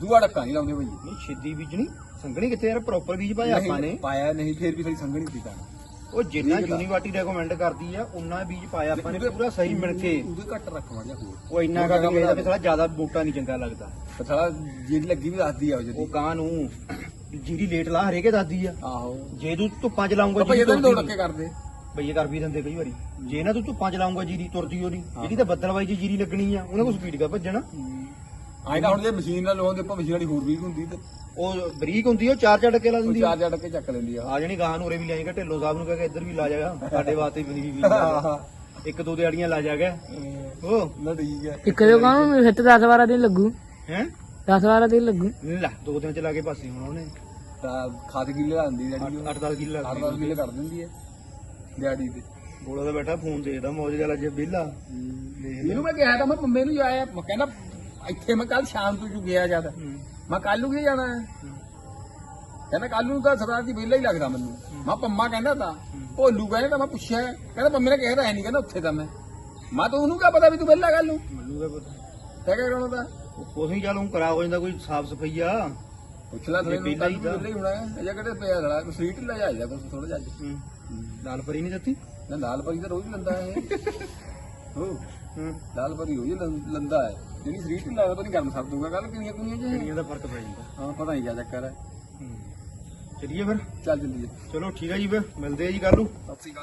ਦੂਆ ਡੱਕਾ ਨਹੀਂ ਲਾਉਂਦੇ ਬਾਈ। ਨਹੀਂ ਛਿੱਦੀ ਬੀਜਣੀ? ਸੰਗਣੀ ਕਿੱਥੇ ਯਾਰ ਪ੍ਰੋਪਰ ਬੀਜ ਪਾਇਆ ਆਪਾਂ ਨੇ। ਨਹੀਂ, ਪਾਇਆ ਨਹੀਂ ਫੇਰ ਵੀ ਸਾਡੀ ਸੰਗਣੀ ਸੀ ਤਾਂ ਉਹ ਜਿੰਨਾ ਯੂਨੀਵਰਸਿਟੀ ਰეკਮੈਂਡ ਕਰਦੀ ਆ ਉਨਾ ਬੀਜ ਪਾਇਆ ਆਪਾਂ ਨੇ ਪੂਰਾ ਸਹੀ ਮਿਲ ਕੇ। ਉਹਦੇ ਘੱਟ ਰੱਖ ਮਾਰਿਆ ਹੋਰ। ਉਹ ਇੰਨਾ ਘੱਟ ਇਹਦਾ ਵੀ ਥੋੜਾ ਜ਼ਿਆਦਾ ਬੂਟਾ ਨਹੀਂ ਚੰਗਾ ਲੱਗਦਾ। ਤੇ ਸਾਲਾ ਜਿਹੜੀ ਲੱਗੀ ਵੀ ਦੱਸਦੀ ਆ ਉਹ ਉਹ ਕਾਂ ਨੂੰ ਜੀਰੀ ਲੇਟ ਲਾ ਹਰੇਕੇ ਦਾਦੀ ਆ। ਆਹੋ। ਜੇ ਤੂੰ ਧੁੱਪਾਂ ਚ ਲਾਉਂਗਾ ਪਾਪਾ ਇਹਦਾ ਦੋ ਟੱਕੇ ਕਰਦੇ। ਬਈਏ ਕਰ ਵੀ ਦਿੰਦੇ ਕਈ ਵਾਰੀ। ਜੇ ਨਾ ਤੂੰ ਧੁੱਪਾਂ ਚ ਲਾਉਂਗਾ ਜੀਰੀ ਤੁਰਦੀ ਹੋਣੀ ਜਿਹੜੀ ਤਾਂ ਬੱਦਲਵਾਈ ਚ ਜੀਰੀ ਲੱਗਣੀ ਆ ਉਹਨੇ ਕੋ ਸਪੀਡ ਕਾ ਭੱਜਣਾ। ਤਾਂ ਹੁਣ ਜੇ ਮਸ਼ੀਨ ਨਾਲ ਲਾਉਂਦੇ ਆਪਾਂ ਮਸ਼ੀਨ ਵਾਲੀ ਹੋਰ ਵੀਕ ਹੁੰਦੀ ਤੇ ਉਹ ਬਰੀਕ ਹੁੰਦੀ ਉਹ ਚਾਰ ਚਾਰ ਟੱਕੇ ਲਾ ਦਿੰਦੀ ਚਾਰ ਚਾਰ ਟੱਕੇ ਚੱਕ ਲੈਂਦੀ ਆ। ਆ ਜਣੀ ਗਾਂ ਨੂੰ ਉਰੇ ਵੀ ਲਾਏਗਾ ਢਿੱਲੋ ਸਾਹਿਬ ਨੂੰ ਕਹਿ ਕੇ ਇੱਧਰ ਵੀ ਲਾ ਜਾਗਾ ਸਾਡੇ ਵਾਸਤੇ ਵੀ ਨਹੀਂ ਵੀ ਲਾ। ਇੱਕ ਦੋ ਦਿਹਾੜੀਆਂ ਲਾ ਜਾਗਾ ਉਹ ਨਾ ਠੀਕ ਹੈ ਇੱਕ ਜੋ ਕਾਹਨੂੰ ਫਿਰ 10 12 ਦਿਨ ਲੱਗੂ। ਹੈ? 10 12 ਦਿਨ ਲੱਗੂ। ਲੈ ਦੋ ਦਿਨ ਚ ਲਾ ਕੇ ਪਾਸੇ ਹੁਣ ਉਹਨੇ। ਤਾਂ ਖਾਦ ਕਿੱਲੇ ਆਂਦੀ ਜਿਹੜੀ 8-10 ਕਿੱਲੇ 8-10 ਕਿੱਲੇ ਕਰ ਦਿੰਦੀ ਹੈ ਦਿਹਾੜੀ ਤੇ। ਬੋਲਾ ਤਾਂ ਬੈਠਾ ਫੋਨ ਦੇਖਦਾ ਮੌਜ ਗੱਲ ਅੱਜ ਵਿਹਲਾ। ਇਹਨੂੰ ਮੈਂ ਕਿਹਾ ਤਾਂ ਮੈਂ ਪੰਮੇ ਨੂੰ ਜਾਇਆ ਮੈਂ ਕਹਿੰਦਾ ਇੱਥੇ ਮੈਂ ਕੱਲ ਸ਼ਾਮ ਨੂੰ ਜੂ ਗਿਆ ਜਦ। ਮੈਂ ਕੱਲ ਨੂੰ ਕੀ ਜਾਣਾ ਹੈ? ਕਹਿੰਦਾ ਕੱਲ ਨੂੰ ਤਾਂ ਸਰਦਾਰ ਜੀ ਵਿਹਲਾ ਹੀ ਲੱਗਦਾ ਮੈਨੂੰ। ਮੈਂ ਪੰਮਾ ਕਹਿੰਦਾ ਤਾਂ। ਭੋਲੂ ਕਹਿੰਦਾ ਤਾਂ ਮੈਂ ਪੁੱਛਿਆ। ਕਹਿੰਦਾ ਪੰਮੇ ਨੇ ਕਿਹਾ ਤਾਂ ਹੈ ਨਹੀਂ ਕਹਿੰਦਾ ਉੱਥੇ ਤਾਂ ਮੈਂ। ਮੈਂ ਤਾਂ ਉਹਨੂੰ ਕਿਆ ਪਤਾ ਵੀ ਤੂੰ ਵਿਹਲਾ ਕੱਲ ਨੂੰ? ਮੈਨੂੰ ਕਿਆ ਪਤਾ? ਕਹਿ ਕੇ ਕਰਾਉਣਾ ਤਾਂ ਕੁਛ ਨਹੀਂ ਚੱਲ ਹੁਣ ਕਰਾ ਹੋ ਜਾਂਦਾ ਕੋਈ ਸਾਫ਼ ਸਫਾਈਆ ਪੁੱਛ ਲੈ ਥੋੜੇ ਵਿਹਲਾ ਹੀ ਤਾਂ। ਵਿਹਲਾ ਹੀ ਹੋਣਾ ਹੈ। ਅਜਾ ਕਿਹੜੇ ਪਿਆ ਖੜਾ ਕੋਈ ਸੀਟ ਲੈ ਜਾਈਦਾ ਕੁਛ ਥੋੜਾ ਅੱਜ। ਲਾਲ ਪਰੀ ਨਹੀਂ ਦਿੱਤੀ? ਨਾ ਲਾਲ ਪਰੀ ਤਾਂ ਰੋਜ਼ ਲੰਦਾ ਹੈ। ਹੋ। ਲਾਲ ਪਰੀ ਰੋਜ਼ ਲੰਦਾ ਹੈ। ਜਿਹੜੀ ਸਰੀਰ ਢਿੱਲਾ ਹੋਇਆ ਤਾਂ ਨਹੀਂ ਗਰਮ ਸਰ ਦੂਗਾ ਕੱਲ ਕਿੰਨੀਆਂ ਕੁੜੀਆਂ ਚ ਕਿੰਨੀਆਂ ਦਾ ਫ਼ਰਕ ਪੈ ਜਾਂਦਾ। ਹਾਂ ਪਤਾ ਨਹੀਂ ਕਿਆ ਚੱਕਰ ਹੈ। ਚਲਿਏ ਫਿਰ? ਚੱਲ ਜਲਦੀ ਚਲੋ ਠੀਕ ਹੈ ਜੀ ਫਿਰ ਮਿਲਦੇ ਆ ਜੀ ਕੱਲ ਨੂੰ। ਸਤਿ ਸ਼੍ਰੀ ਅਕਾਲ।